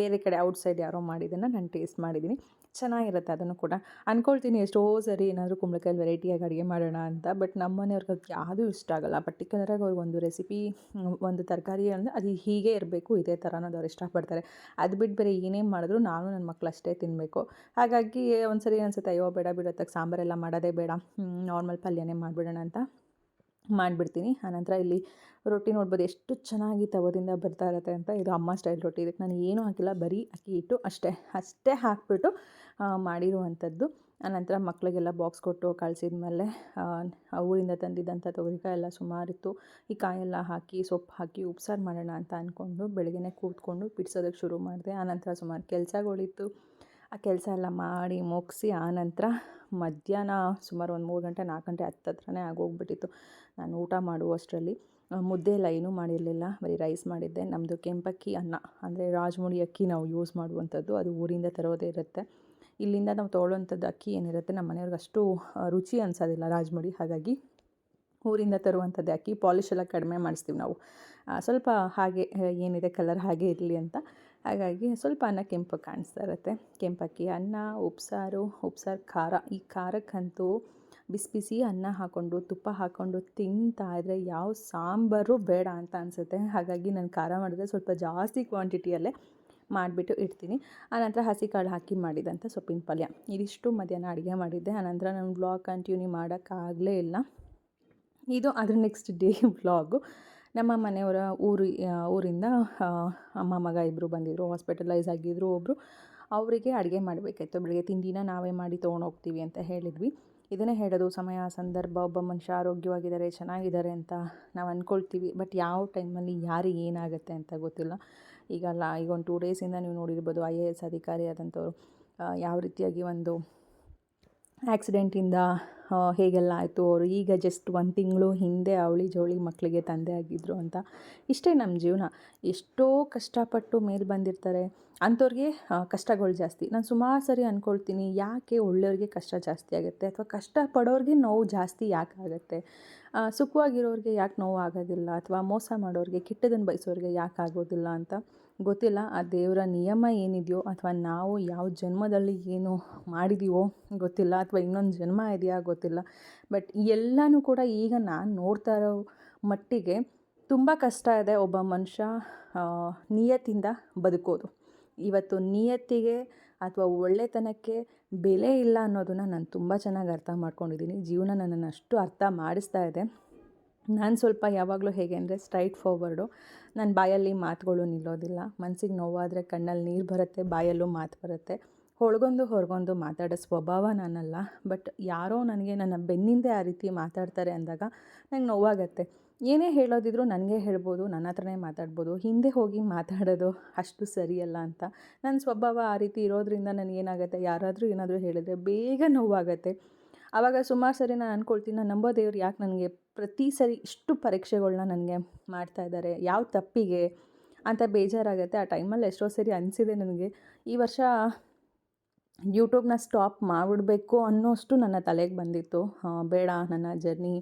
ಬೇರೆ ಕಡೆ ಔಟ್ಸೈಡ್ ಯಾರೋ ಮಾಡಿದ್ದನ್ನು ನಾನು ಟೇಸ್ಟ್ ಮಾಡಿದ್ದೀನಿ ಚೆನ್ನಾಗಿರುತ್ತೆ ಅದನ್ನು ಕೂಡ. ಅಂದ್ಕೊಳ್ತೀನಿ ಎಷ್ಟೋ ಸರಿ ಏನಾದರೂ ಕುಂಬಳಕಾಯಿ ವೆರೈಟಿಯಾಗಿ ಅಡುಗೆ ಮಾಡೋಣ ಅಂತ, ಬಟ್ ನಮ್ಮ ಮನೆಯವ್ರಿಗೆ ಅದು ಯಾವುದೂ ಇಷ್ಟ ಆಗೋಲ್ಲ. ಪರ್ಟಿಕ್ಯುಲರಾಗಿ ಅವ್ರಿಗೆ ಒಂದು ರೆಸಿಪಿ, ಒಂದು ತರಕಾರಿ ಅಂದರೆ ಅದು ಹೀಗೆ ಇರಬೇಕು, ಇದೇ ಥರ ಅನ್ನೋದು ಅವ್ರು ಇಷ್ಟಪಡ್ತಾರೆ. ಅದು ಬಿಟ್ಟು ಬೇರೆ ಏನೇ ಮಾಡಿದ್ರು ನಾನು ನನ್ನ ಮಕ್ಕಳು ಅಷ್ಟೇ ತಿನ್ನಬೇಕು ಹಾಗಾಗಿ ಒಂದು ಸರಿ ಅನಿಸುತ್ತೆ, ಅಯ್ಯೋ, ಬೇಡ ಬಿಡೋತ್ತಾಗ ಸಾಂಬಾರೆಲ್ಲ ಮಾಡೋದೇ ಬೇಡ. ನಾರ್ಮಲ್ ಪಲ್ಯನೇ ಮಾಡಿಬಿಡೋಣ ಅಂತ ಮಾಡಿಬಿಡ್ತೀನಿ. ಆನಂತರ ಇಲ್ಲಿ ರೊಟ್ಟಿ ನೋಡ್ಬೋದು ಎಷ್ಟು ಚೆನ್ನಾಗಿ ತವದಿಂದ ಬರ್ತಾ ಇರುತ್ತೆ ಅಂತ ಇದು ಅಮ್ಮ ಸ್ಟೈಲ್ ರೊಟ್ಟಿ. ಇದಕ್ಕೆ ನಾನು ಏನೂ ಹಾಕಿಲ್ಲ, ಬರೀ ಅಕ್ಕಿ ಹಿಟ್ಟು ಅಷ್ಟೇ. ಅಷ್ಟೇ ಹಾಕಿಬಿಟ್ಟು ಮಾಡಿರುವಂಥದ್ದು. ಆನಂತರ ಮಕ್ಕಳಿಗೆಲ್ಲ ಬಾಕ್ಸ್ ಕೊಟ್ಟು ಕಳಿಸಿದ ಮೇಲೆ ಊರಿಂದ ತಂದಿದ್ದಂಥ ತೊಗರಿಕಾಯಿ ಎಲ್ಲ ಸುಮಾರಿತ್ತು ಈ ಕಾಯೆಲ್ಲ ಹಾಕಿ, ಸೊಪ್ಪು ಹಾಕಿ ಉಪ್ಸಾರು ಮಾಡೋಣ ಅಂತ ಅಂದ್ಕೊಂಡು ಬೆಳಗ್ಗೆ ಕೂತ್ಕೊಂಡು ಬಿಡ್ಸೋದಕ್ಕೆ ಶುರು ಮಾಡಿದೆ. ಆನಂತರ ಸುಮಾರು ಕೆಲಸಗಳಿತ್ತು. ಆ ಕೆಲಸ ಎಲ್ಲ ಮಾಡಿ ಮುಗಿಸಿ ಆನಂತರ ಮಧ್ಯಾಹ್ನ ಸುಮಾರು ಒಂದು ಮೂರು ಗಂಟೆ, ನಾಲ್ಕು ಗಂಟೆ ಹತ್ತತ್ರನೇ ಆಗೋಗ್ಬಿಟ್ಟಿತ್ತು. ನಾನು ಊಟ ಮಾಡುವಷ್ಟರಲ್ಲಿ ಮುದ್ದೆ ಎಲ್ಲ ಏನೂ ಮಾಡಿರಲಿಲ್ಲ. ಬರೀ ರೈಸ್ ಮಾಡಿದ್ದೆ. ನಮ್ಮದು ಕೆಂಪಕ್ಕಿ ಅನ್ನ, ಅಂದರೆ ರಾಜಮುಡಿ ಅಕ್ಕಿ ನಾವು ಯೂಸ್ ಮಾಡುವಂಥದ್ದು. ಅದು ಊರಿಂದ ತರೋದೇ ಇರುತ್ತೆ. ಇಲ್ಲಿಂದ ನಾವು ತೊಗೊಳ್ಳೋವಂಥದ್ದು ಅಕ್ಕಿ ಏನಿರುತ್ತೆ, ನಮ್ಮ ಮನೆಯವ್ರಿಗೆ ಅಷ್ಟು ರುಚಿ ಅನ್ಸೋದಿಲ್ಲ ರಾಜಮುಡಿ. ಹಾಗಾಗಿ ಊರಿಂದ ತರುವಂಥದ್ದು ಅಕ್ಕಿ. ಪಾಲಿಶ್ ಎಲ್ಲ ಕಡಿಮೆ ಮಾಡಿಸ್ತೀವಿ ನಾವು. ಸ್ವಲ್ಪ ಹಾಗೆ ಏನಿದೆ ಕಲರ್ ಹಾಗೆ ಇರಲಿ ಅಂತ. ಹಾಗಾಗಿ ಸ್ವಲ್ಪ ಅನ್ನ ಕೆಂಪು ಕಾಣಿಸ್ತಾ ಇರುತ್ತೆ. ಕೆಂಪಕ್ಕಿ ಅನ್ನ, ಉಪ್ಸಾರು ಉಪ್ಸಾರು ಖಾರ. ಈ ಖಾರಕ್ಕಂತೂ ಬಿಸಿ ಬಿಸಿ ಅನ್ನ ಹಾಕ್ಕೊಂಡು ತುಪ್ಪ ಹಾಕ್ಕೊಂಡು ತಿಂತಾ ಇದ್ದರೆ ಯಾವ ಸಾಂಬಾರು ಬೇಡ ಅಂತ ಅನಿಸುತ್ತೆ. ಹಾಗಾಗಿ ನಾನು ಖಾರ ಮಾಡಿದ್ರೆ ಸ್ವಲ್ಪ ಜಾಸ್ತಿ ಕ್ವಾಂಟಿಟಿಯಲ್ಲೇ ಮಾಡಿಬಿಟ್ಟು ಇಡ್ತೀನಿ. ಆನಂತರ ಹಸಿ ಕಾಳು ಹಾಕಿ ಮಾಡಿದಂಥ ಸೊಪ್ಪಿನ ಪಲ್ಯ. ಇದಿಷ್ಟು ಮಧ್ಯಾಹ್ನ ಅಡುಗೆ ಮಾಡಿದ್ದೆ. ಆನಂತರ ನಾನು ಬ್ಲಾಗ್ ಕಂಟಿನ್ಯೂ ಮಾಡೋಕ್ಕಾಗಲೇ ಇಲ್ಲ. ಇದು ಅದ್ರ ನೆಕ್ಸ್ಟ್ ಡೇ ವ್ಲಾಗು ನಮ್ಮ ಮನೆಯವರ ಊರು, ಊರಿಂದ ಅಮ್ಮ, ಮಗ ಇಬ್ಬರು ಬಂದಿದ್ದರು ಹಾಸ್ಪಿಟಲೈಸ್ ಆಗಿದ್ದರು ಒಬ್ಬರು ಅವರಿಗೆ ಅಡುಗೆ ಮಾಡಬೇಕಾಯ್ತು. ಬೆಳಗ್ಗೆ ತಿಂಡಿನ ನಾವೇ ಮಾಡಿ ತೊಗೊಂಡೋಗ್ತೀವಿ ಅಂತ ಹೇಳಿದ್ವಿ. ಇದನ್ನೇ ಹೇಳೋದು, ಸಮಯ, ಸಂದರ್ಭ, ಒಬ್ಬ ಮನುಷ್ಯ ಆರೋಗ್ಯವಾಗಿದ್ದಾರೆ ಚೆನ್ನಾಗಿದ್ದಾರೆ ಅಂತ ನಾವು ಅಂದ್ಕೊಳ್ತೀವಿ ಬಟ್ ಯಾವ ಟೈಮಲ್ಲಿ ಯಾರಿಗೆ ಏನಾಗುತ್ತೆ ಅಂತ ಗೊತ್ತಿಲ್ಲ. ಈಗಲ್ಲ ಈಗ ಒಂದು ಟೂ ಡೇಸಿಂದ ನೀವು ನೋಡಿರ್ಬೋದು ಐ ಎ ಎಸ್ ಅಧಿಕಾರಿ ಆದಂಥವ್ರು ಯಾವ ರೀತಿಯಾಗಿ ಒಂದು ಆ್ಯಕ್ಸಿಡೆಂಟಿಂದ ಹೇಗೆಲ್ಲ ಆಯಿತು? ಅವರು ಈಗ ಜಸ್ಟ್ ಒಂದು ತಿಂಗಳು ಹಿಂದೆ ಅವಳಿ ಜೋಳಿ ಮಕ್ಕಳಿಗೆ ತಂದೆ ಆಗಿದ್ದರು ಅಂತ. ಇಷ್ಟೇ ನಮ್ಮ ಜೀವನ. ಎಷ್ಟೋ ಕಷ್ಟಪಟ್ಟು ಮೇಲೆ ಬಂದಿರ್ತಾರೆ. ಅಂಥವ್ರಿಗೆ ಕಷ್ಟಗಳು ಜಾಸ್ತಿ. ನಾನು ಸುಮಾರು ಸರಿ ಅಂದ್ಕೊಳ್ತೀನಿ ಯಾಕೆ ಒಳ್ಳೆಯವ್ರಿಗೆ ಕಷ್ಟ ಜಾಸ್ತಿ ಆಗುತ್ತೆ? ಅಥವಾ ಕಷ್ಟಪಡೋರಿಗೆ ನೋವು ಜಾಸ್ತಿ ಯಾಕೆ ಆಗುತ್ತೆ? ಸುಖವಾಗಿರೋರಿಗೆ ಯಾಕೆ ನೋವು ಆಗೋದಿಲ್ಲ? ಅಥವಾ ಮೋಸ ಮಾಡೋರಿಗೆ ಕೆಟ್ಟದನ್ನು ಬಯಸೋರಿಗೆ ಯಾಕೆ ಆಗೋದಿಲ್ಲ ಅಂತ. ಗೊತ್ತಿಲ್ಲ, ಆ ದೇವರ ನಿಯಮ ಏನಿದೆಯೋ ಅಥವಾ ನಾವು ಯಾವ ಜನ್ಮದಲ್ಲಿ ಏನು ಮಾಡಿದೀವೋ ಗೊತ್ತಿಲ್ಲ ಅಥವಾ ಇನ್ನೊಂದು ಜನ್ಮ ಇದೆಯಾ ಗೊತ್ತಿಲ್ಲ. ಬಟ್ ಎಲ್ಲನೂ ಕೂಡ ಈಗ ನಾನು ನೋಡ್ತಾ ಇರೋ ಮಟ್ಟಿಗೆ ತುಂಬ ಕಷ್ಟ ಇದೆ ಒಬ್ಬ ಮನುಷ್ಯ ನಿಯತ್ತಿಂದ ಬದುಕೋದು. ಇವತ್ತು ನಿಯತ್ತಿಗೆ ಅಥವಾ ಒಳ್ಳೆತನಕ್ಕೆ ಬೆಲೆ ಇಲ್ಲ ಅನ್ನೋದನ್ನು ನಾನು ತುಂಬ ಚೆನ್ನಾಗಿ ಅರ್ಥ ಮಾಡ್ಕೊಂಡಿದ್ದೀನಿ. ಜೀವನ ನನ್ನನ್ನು ಅಷ್ಟು ಅರ್ಥ ಮಾಡಿಸ್ತಾ ಇದೆ. ನಾನು ಸ್ವಲ್ಪ ಯಾವಾಗಲೂ ಹೇಗೆ ಅಂದರೆ ಸ್ಟ್ರೈಟ್ ಫಾರ್ವರ್ಡು ನನ್ನ ಬಾಯಲ್ಲಿ ಮಾತುಗಳು ನಿಲ್ಲೋದಿಲ್ಲ. ಮನಸ್ಸಿಗೆ ನೋವಾದರೆ ಕಣ್ಣಲ್ಲಿ ನೀರು ಬರುತ್ತೆ, ಬಾಯಲ್ಲೂ ಮಾತು ಬರುತ್ತೆ. ಹೊಳಗೊಂದು ಹೊರಗೊಂದು ಮಾತಾಡೋ ಸ್ವಭಾವ ನಾನಲ್ಲ. ಬಟ್ ಯಾರೋ ನನಗೆ ನನ್ನ ಬೆನ್ನಿಂದೆ ಆ ರೀತಿ ಮಾತಾಡ್ತಾರೆ ಅಂದಾಗ ನಂಗೆ ನೋವಾಗತ್ತೆ. ಏನೇ ಹೇಳೋದಿದ್ರು ನನಗೆ ಹೇಳ್ಬೋದು, ನನ್ನ ಹತ್ರನೇ ಮಾತಾಡ್ಬೋದು, ಹಿಂದೆ ಹೋಗಿ ಮಾತಾಡೋದು ಅಷ್ಟು ಸರಿಯಲ್ಲ ಅಂತ. ನನ್ನ ಸ್ವಭಾವ ಆ ರೀತಿ ಇರೋದ್ರಿಂದ ನನಗೇನಾಗುತ್ತೆ ಯಾರಾದರೂ ಏನಾದರೂ ಹೇಳಿದ್ರೆ ಬೇಗ ನೋವಾಗತ್ತೆ. ಆವಾಗ ಸುಮಾರು ಸರಿ ನಾನು ಅಂದ್ಕೊಳ್ತೀನಿ ನಾನು ನಂಬೋ ದೇವ್ರು ಯಾಕೆ ನನಗೆ ಪ್ರತಿ ಸರಿ ಇಷ್ಟು ಪರೀಕ್ಷೆಗಳನ್ನ ನನಗೆ ಮಾಡ್ತಾ ಇದ್ದಾರೆ, ಯಾವ ತಪ್ಪಿಗೆ ಅಂತ ಬೇಜಾರಾಗುತ್ತೆ. ಆ ಟೈಮಲ್ಲಿ ಎಷ್ಟೋ ಸರಿ ಅನಿಸಿದೆ ನನಗೆ. ಈ ವರ್ಷ ಯೂಟ್ಯೂಬ್ನ ಸ್ಟಾಪ್ ಮಾಡಿಬಿಡಬೇಕು ಅನ್ನೋಷ್ಟು ನನ್ನ ತಲೆಗೆ ಬಂದಿತ್ತು. ಬೇಡ, ನನ್ನ ಜರ್ನಿ.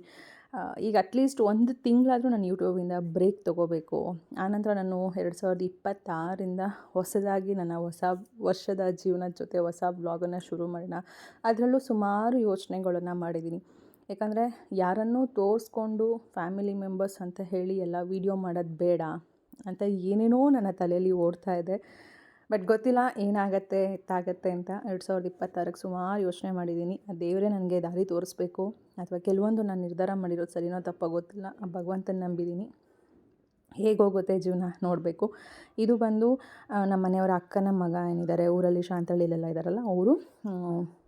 ಈಗ ಅಟ್ಲೀಸ್ಟ್ ಒಂದು ತಿಂಗಳಾದರೂ ನಾನು ಯೂಟ್ಯೂಬಿಂದ ಬ್ರೇಕ್ ತೊಗೋಬೇಕು. ಆನಂತರ ನಾನು ಎರಡು ಸಾವಿರದ ಇಪ್ಪತ್ತಾರರಿಂದ ಹೊಸದಾಗಿ ನನ್ನ ಹೊಸ ವರ್ಷದ ಜೀವನದ ಜೊತೆ ಹೊಸ ಬ್ಲಾಗನ್ನು ಶುರು ಮಾಡೋಣ. ಅದರಲ್ಲೂ ಸುಮಾರು ಯೋಚನೆಗಳನ್ನು ಮಾಡಿದ್ದೀನಿ ಯಾಕಂದರೆ ಯಾರನ್ನೂ ತೋರಿಸ್ಕೊಂಡು ಫ್ಯಾಮಿಲಿ ಮೆಂಬರ್ಸ್ ಅಂತ ಹೇಳಿ ಎಲ್ಲ ವೀಡಿಯೋ ಮಾಡೋದು ಬೇಡ ಅಂತ ಏನೇನೋ ನನ್ನ ತಲೆಯಲ್ಲಿ ಓಡ್ತಾ ಇದೆ. ಬಟ್ ಗೊತ್ತಿಲ್ಲ ಏನಾಗತ್ತೆ, ಎತ್ತಾಗತ್ತೆ ಅಂತ ಎರಡು ಸಾವಿರದ ಇಪ್ಪತ್ತಾರಕ್ಕೆ ಸುಮಾರು ಯೋಚನೆ ಮಾಡಿದ್ದೀನಿ. ಆ ದೇವರೇ ನನಗೆ ದಾರಿ ತೋರಿಸ್ಬೇಕು. ಅಥವಾ ಕೆಲವೊಂದು ನಾನು ನಿರ್ಧಾರ ಮಾಡಿರೋದು ಸರಿನೋ ತಪ್ಪೋ ಗೊತ್ತಿಲ್ಲ. ಆ ಭಗವಂತನ ನಂಬಿದ್ದೀನಿ. ಹೇಗೆ ಹೋಗುತ್ತೆ ಜೀವನ ನೋಡಬೇಕು. ಇದು ಬಂದು ನಮ್ಮ ಮನೆಯವರ ಅಕ್ಕನ ಮಗ ಏನಿದ್ದಾರೆ ಊರಲ್ಲಿ ಶಾಂತಳ್ಳಿಲೆಲ್ಲ ಇದ್ದಾರಲ್ಲ ಅವರು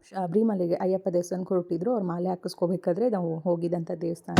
ಶಬರಿಮಲೆಗೆ ಅಯ್ಯಪ್ಪ ದೇವಸ್ಥಾನಕ್ಕೆ ಹೊರಟಿದ್ರು, ಅವ್ರು ಮಾಲೆ ಹಾಕಿಸ್ಕೋಬೇಕಾದ್ರೆ ನಾವು ಹೋಗಿದ್ದಂಥ ದೇವಸ್ಥಾನ.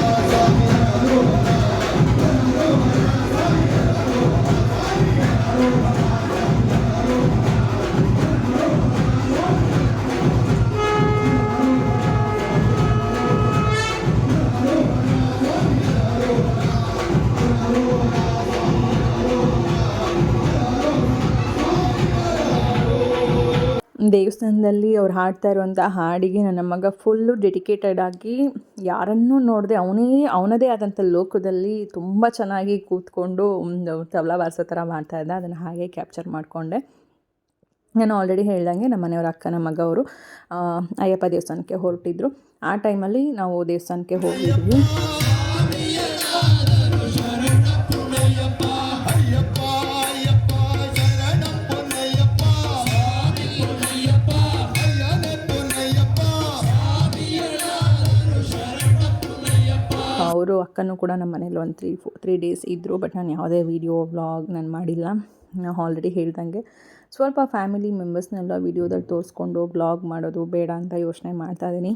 ದೇವಸ್ಥಾನದಲ್ಲಿ ಅವ್ರು ಹಾಡ್ತಾ ಇರುವಂಥ ಹಾಡಿಗೆ ನನ್ನ ಮಗ ಫುಲ್ಲು ಡೆಡಿಕೇಟೆಡ್ ಆಗಿ ಯಾರನ್ನೂ ನೋಡದೆ ಅವನೇ, ಅವನದೇ ಆದಂಥ ಲೋಕದಲ್ಲಿ ತುಂಬ ಚೆನ್ನಾಗಿ ಕೂತ್ಕೊಂಡು ಒಂದು ತಬಲಾ ಬಾರಿಸೋ ಥರ ಮಾಡ್ತಾಯಿದ್ದ ಅದನ್ನು ಹಾಗೆ ಕ್ಯಾಪ್ಚರ್ ಮಾಡಿಕೊಂಡೆ. ನಾನು ಆಲ್ರೆಡಿ ಹೇಳ್ದಂಗೆ ನಮ್ಮ ಮನೆಯವ್ರ ಅಕ್ಕನ ಮಗ ಅವರು ಅಯ್ಯಪ್ಪ ದೇವಸ್ಥಾನಕ್ಕೆ ಹೊರಟಿದ್ರು. ಆ ಟೈಮಲ್ಲಿ ನಾವು ದೇವಸ್ಥಾನಕ್ಕೆ ಹೋಗಿದ್ವಿ. ಅವರು ಅಕ್ಕನೂ ಕೂಡ ನಮ್ಮ ಮನೇಲಿ ಒಂದು ತ್ರೀ ಫೋ ತ್ರೀ ಡೇಸ್ ಇದ್ದರು ಬಟ್ ನಾನು ಯಾವುದೇ ವೀಡಿಯೋ ವ್ಲಾಗ್ ನಾನು ಮಾಡಿಲ್ಲ. ನಾವು ಆಲ್ರೆಡಿ ಹೇಳ್ದಂಗೆ ಸ್ವಲ್ಪ ಫ್ಯಾಮಿಲಿ ಮೆಂಬರ್ಸ್ನೆಲ್ಲ ವೀಡಿಯೋದಲ್ಲಿ ತೋರಿಸ್ಕೊಂಡು ಬ್ಲಾಗ್ ಮಾಡೋದು ಬೇಡ ಅಂತ ಯೋಚನೆ ಮಾಡ್ತಾ ಇದ್ದೀನಿ.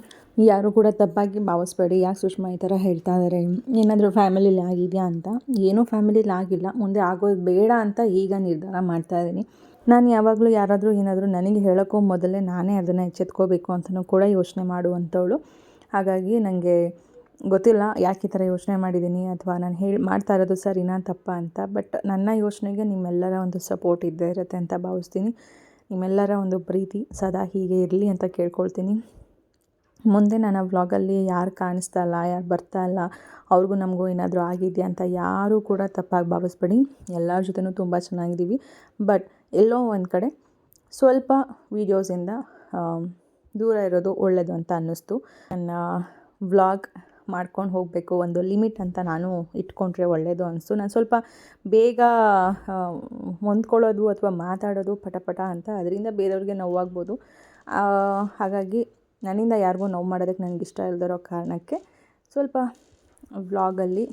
ಯಾರು ಕೂಡ ತಪ್ಪಾಗಿ ಭಾವಿಸ್ಬೇಡಿ, ಯಾಕೆ ಸುಷ್ಮಾ ಈ ಥರ ಹೇಳ್ತಾ ಇದ್ದಾರೆ ಏನಾದರೂ ಫ್ಯಾಮಿಲಿಲಿ ಆಗಿದೆಯಾ ಅಂತ. ಏನೂ ಫ್ಯಾಮಿಲಿಲಿ ಆಗಿಲ್ಲ, ಮುಂದೆ ಆಗೋದು ಬೇಡ ಅಂತ ಈಗ ನಿರ್ಧಾರ ಮಾಡ್ತಾ ಇದ್ದೀನಿ. ನಾನು ಯಾವಾಗಲೂ ಯಾರಾದರೂ ಏನಾದರೂ ನನಗೆ ಹೇಳೋಕ್ಕೂ ಮೊದಲೇ ನಾನೇ ಅದನ್ನು ಎಚ್ಚೆತ್ಕೋಬೇಕು ಅಂತಲೂ ಕೂಡ ಯೋಚನೆ ಮಾಡುವಂಥವಳು. ಹಾಗಾಗಿ ನನಗೆ ಗೊತ್ತಿಲ್ಲ ಯಾಕೆ ಈ ಥರ ಯೋಚನೆ ಮಾಡಿದ್ದೀನಿ ಅಥವಾ ನಾನು ಹೇಳಿ, ಮಾಡ್ತಾ ಇರೋದು ಸರಿನಾ ತಪ್ಪ ಅಂತ ಬಟ್ ನನ್ನ ಯೋಚನೆಗೆ ನಿಮ್ಮೆಲ್ಲರ ಒಂದು ಸಪೋರ್ಟ್ ಇದ್ದೇ ಇರುತ್ತೆ ಅಂತ ಭಾವಿಸ್ತೀನಿ. ನಿಮ್ಮೆಲ್ಲರ ಒಂದು ಪ್ರೀತಿ ಸದಾ ಹೀಗೆ ಇರಲಿ ಅಂತ ಕೇಳ್ಕೊಳ್ತೀನಿ. ಮುಂದೆ ನನ್ನ ವ್ಲಾಗಲ್ಲಿ ಯಾರು ಕಾಣಿಸ್ತಾ ಇಲ್ಲ, ಯಾರು ಬರ್ತಾ ಇಲ್ಲ, ಅವ್ರಿಗೂ ನಮಗೂ ಏನಾದರೂ ಆಗಿದೆಯಾ ಅಂತ ಯಾರೂ ಕೂಡ ತಪ್ಪಾಗಿ ಭಾವಿಸ್ಬೇಡಿ. ಎಲ್ಲರ ಜೊತೆನೂ ತುಂಬ ಚೆನ್ನಾಗಿದ್ದೀವಿ. ಬಟ್ ಎಲ್ಲೋ ಒಂದು ಕಡೆ ಸ್ವಲ್ಪ ವೀಡಿಯೋಸಿಂದ ದೂರ ಇರೋದು ಒಳ್ಳೆಯದು ಅಂತ ಅನ್ನಿಸ್ತು. ನನ್ನ ವ್ಲಾಗ್ ಮಾಡ್ಕೊಂಡು ಹೋಗಬೇಕು, ಒಂದು ಲಿಮಿಟ್ ಅಂತ ನಾನು ಇಟ್ಕೊಂಡ್ರೆ ಒಳ್ಳೆಯದು ಅನಿಸ್ತು ನಾನು ಸ್ವಲ್ಪ ಬೇಗ ಹೊಂದ್ಕೊಳ್ಳೋದು ಅಥವಾ ಮಾತಾಡೋದು ಪಟ ಪಟ ಅಂತ ಅದರಿಂದ ಬೇರೆಯವ್ರಿಗೆ ನೋವಾಗ್ಬೋದು. ಹಾಗಾಗಿ ನನ್ನಿಂದ ಯಾರಿಗೂ ನೋವು ಮಾಡೋದಕ್ಕೆ ನನಗೆ ಇಷ್ಟ ಇಲ್ದಿರೋ ಕಾರಣಕ್ಕೆ ಸ್ವಲ್ಪ ವ್ಲಾಗಲ್ಲಿ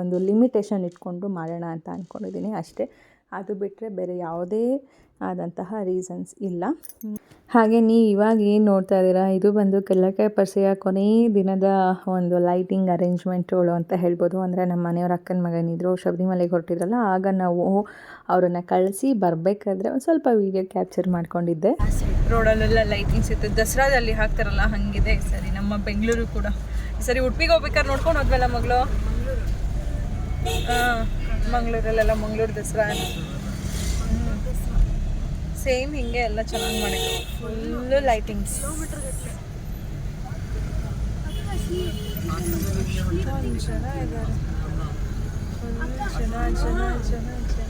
ಒಂದು ಲಿಮಿಟೇಷನ್ ಇಟ್ಕೊಂಡು ಮಾಡೋಣ ಅಂತ ಅಂದ್ಕೊಂಡಿದ್ದೀನಿ ಅಷ್ಟೇ. ಅದು ಬಿಟ್ಟರೆ ಬೇರೆ ಯಾವುದೇ ಆದಂತಹ ರೀಸನ್ಸ್ ಇಲ್ಲ. ಹಾಗೆ ನೀವು ಇವಾಗ ಏನು ನೋಡ್ತಾ ಇದ್ದೀರಾ? ಇದು ಬಂದು ಕೆಲ್ಲಕಾಯಿ ಪರ್ಸಿಯ ಕೊನೆಯ ದಿನದ ಒಂದು ಲೈಟಿಂಗ್ ಅರೇಂಜ್ಮೆಂಟ್ಗಳು ಅಂತ ಹೇಳ್ಬೋದು. ಅಂದರೆ ನಮ್ಮ ಮನೆಯವ್ರ ಅಕ್ಕನ ಮಗನಿದ್ರು ಶಬರಿಮಲೆಗೆ ಹೊರಟಿದ್ರಲ್ಲ ಆಗ ನಾವು ಅವರನ್ನು ಕಳಿಸಿ ಬರಬೇಕಾದ್ರೆ ಒಂದು ಸ್ವಲ್ಪ ವೀಡಿಯೋ ಕ್ಯಾಪ್ಚರ್ ಮಾಡ್ಕೊಂಡಿದ್ದೆ. ರೋಡಲ್ಲೆಲ್ಲ ಲೈಟಿಂಗ್ಸ್ ಇತ್ತು ದಸರಾದಲ್ಲಿ ಹಾಕ್ತಾರಲ್ಲ ಹಾಗಿದೆ. ಸರಿ ನಮ್ಮ ಬೆಂಗಳೂರು ಕೂಡ. ಸರಿ ಉಡುಪಿಗೆ ಹೋಗ್ಬೇಕಾದ್ರೆ ನೋಡ್ಕೊಂಡು ಹೋದ್ವಲ್ಲ ಮಗಳು? ಹಾಂ ಮಂಗಳೂರಲ್ಲೆಲ್ಲ ಮಂಗಳೂರು ದಸರಾ. ಸೇಮ್ ಹಿಂಗೆ ಎಲ್ಲ ಚೆನ್ನಾಗಿ ಮಾಡಿದ್ರು ಫುಲ್ಲು ಲೈಟಿಂಗ್ಸ್ ಜನ ಇದ್ದಾರೆ ಜನ ಜನ ಜನ ಜನ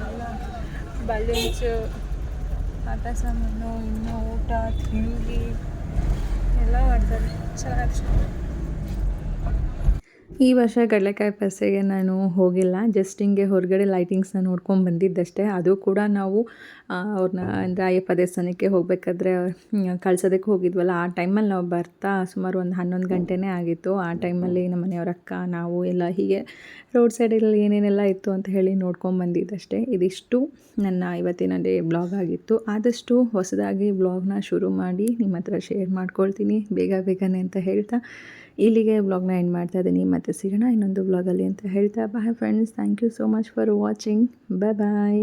ಎಲ್ಲ ಬಲೂನ್ಸು ಆಟ ಸಾಮಾನು ಇನ್ನು ಊಟ ತಿಂಡಿ ಎಲ್ಲ ಮಾಡ್ತಾರೆ ಚೆನ್ನಾಗಿ ಈ ವರ್ಷ ಕಡಲೆಕಾಯಿ ಪಸೆಗೆ ನಾನು ಹೋಗಿಲ್ಲ. ಜಸ್ಟ್ ಹಿಂಗೆ ಹೊರಗಡೆ ಲೈಟಿಂಗ್ಸ್ನ ನೋಡ್ಕೊಂಡು ಬಂದಿದ್ದಷ್ಟೇ. ಅದು ಕೂಡ ನಾವು ಅವ್ರನ್ನ ಅಂದರೆ ಅಯ್ಯಪ್ಪ ದೇವಸ್ಥಾನಕ್ಕೆ ಹೋಗಬೇಕಾದ್ರೆ ಕಳ್ಸೋದಕ್ಕೆ ಹೋಗಿದ್ವಲ್ಲ. ಆ ಟೈಮಲ್ಲಿ ನಾವು ಬರ್ತಾ ಸುಮಾರು ಒಂದು ಹನ್ನೊಂದು ಗಂಟೆನೇ ಆಗಿತ್ತು. ಆ ಟೈಮಲ್ಲಿ ನಮ್ಮ ಮನೆಯವ್ರ ಅಕ್ಕ, ನಾವು ಎಲ್ಲ ಹೀಗೆ ರೋಡ್ ಸೈಡಲ್ಲಿ ಏನೇನೆಲ್ಲ ಇತ್ತು ಅಂತ ಹೇಳಿ ನೋಡ್ಕೊಂಡು ಬಂದಿದ್ದಷ್ಟೇ. ಇದಿಷ್ಟು ನನ್ನ ಇವತ್ತಿನ ಡೇ ಬ್ಲಾಗ್ ಆಗಿತ್ತು. ಆದಷ್ಟು ಹೊಸದಾಗಿ ಬ್ಲಾಗ್ನ ಶುರು ಮಾಡಿ ನಿಮ್ಮ ಹತ್ರ ಶೇರ್ ಮಾಡ್ಕೊಳ್ತೀನಿ. ಬೇಗ ಬೇಗನೆ ಅಂತ ಹೇಳ್ತಾ ಇಲ್ಲಿಗೆ ಬ್ಲಾಗ್ನ ಎಂಡ್ ಮಾಡ್ತಾ ಇದ್ದೀನಿ ಮತ್ತೆ ಸಿಗೋಣ ಇನ್ನೊಂದು ಬ್ಲಾಗಲ್ಲಿ ಅಂತ ಹೇಳ್ತಾ bye friends thank you so much for watching bye bye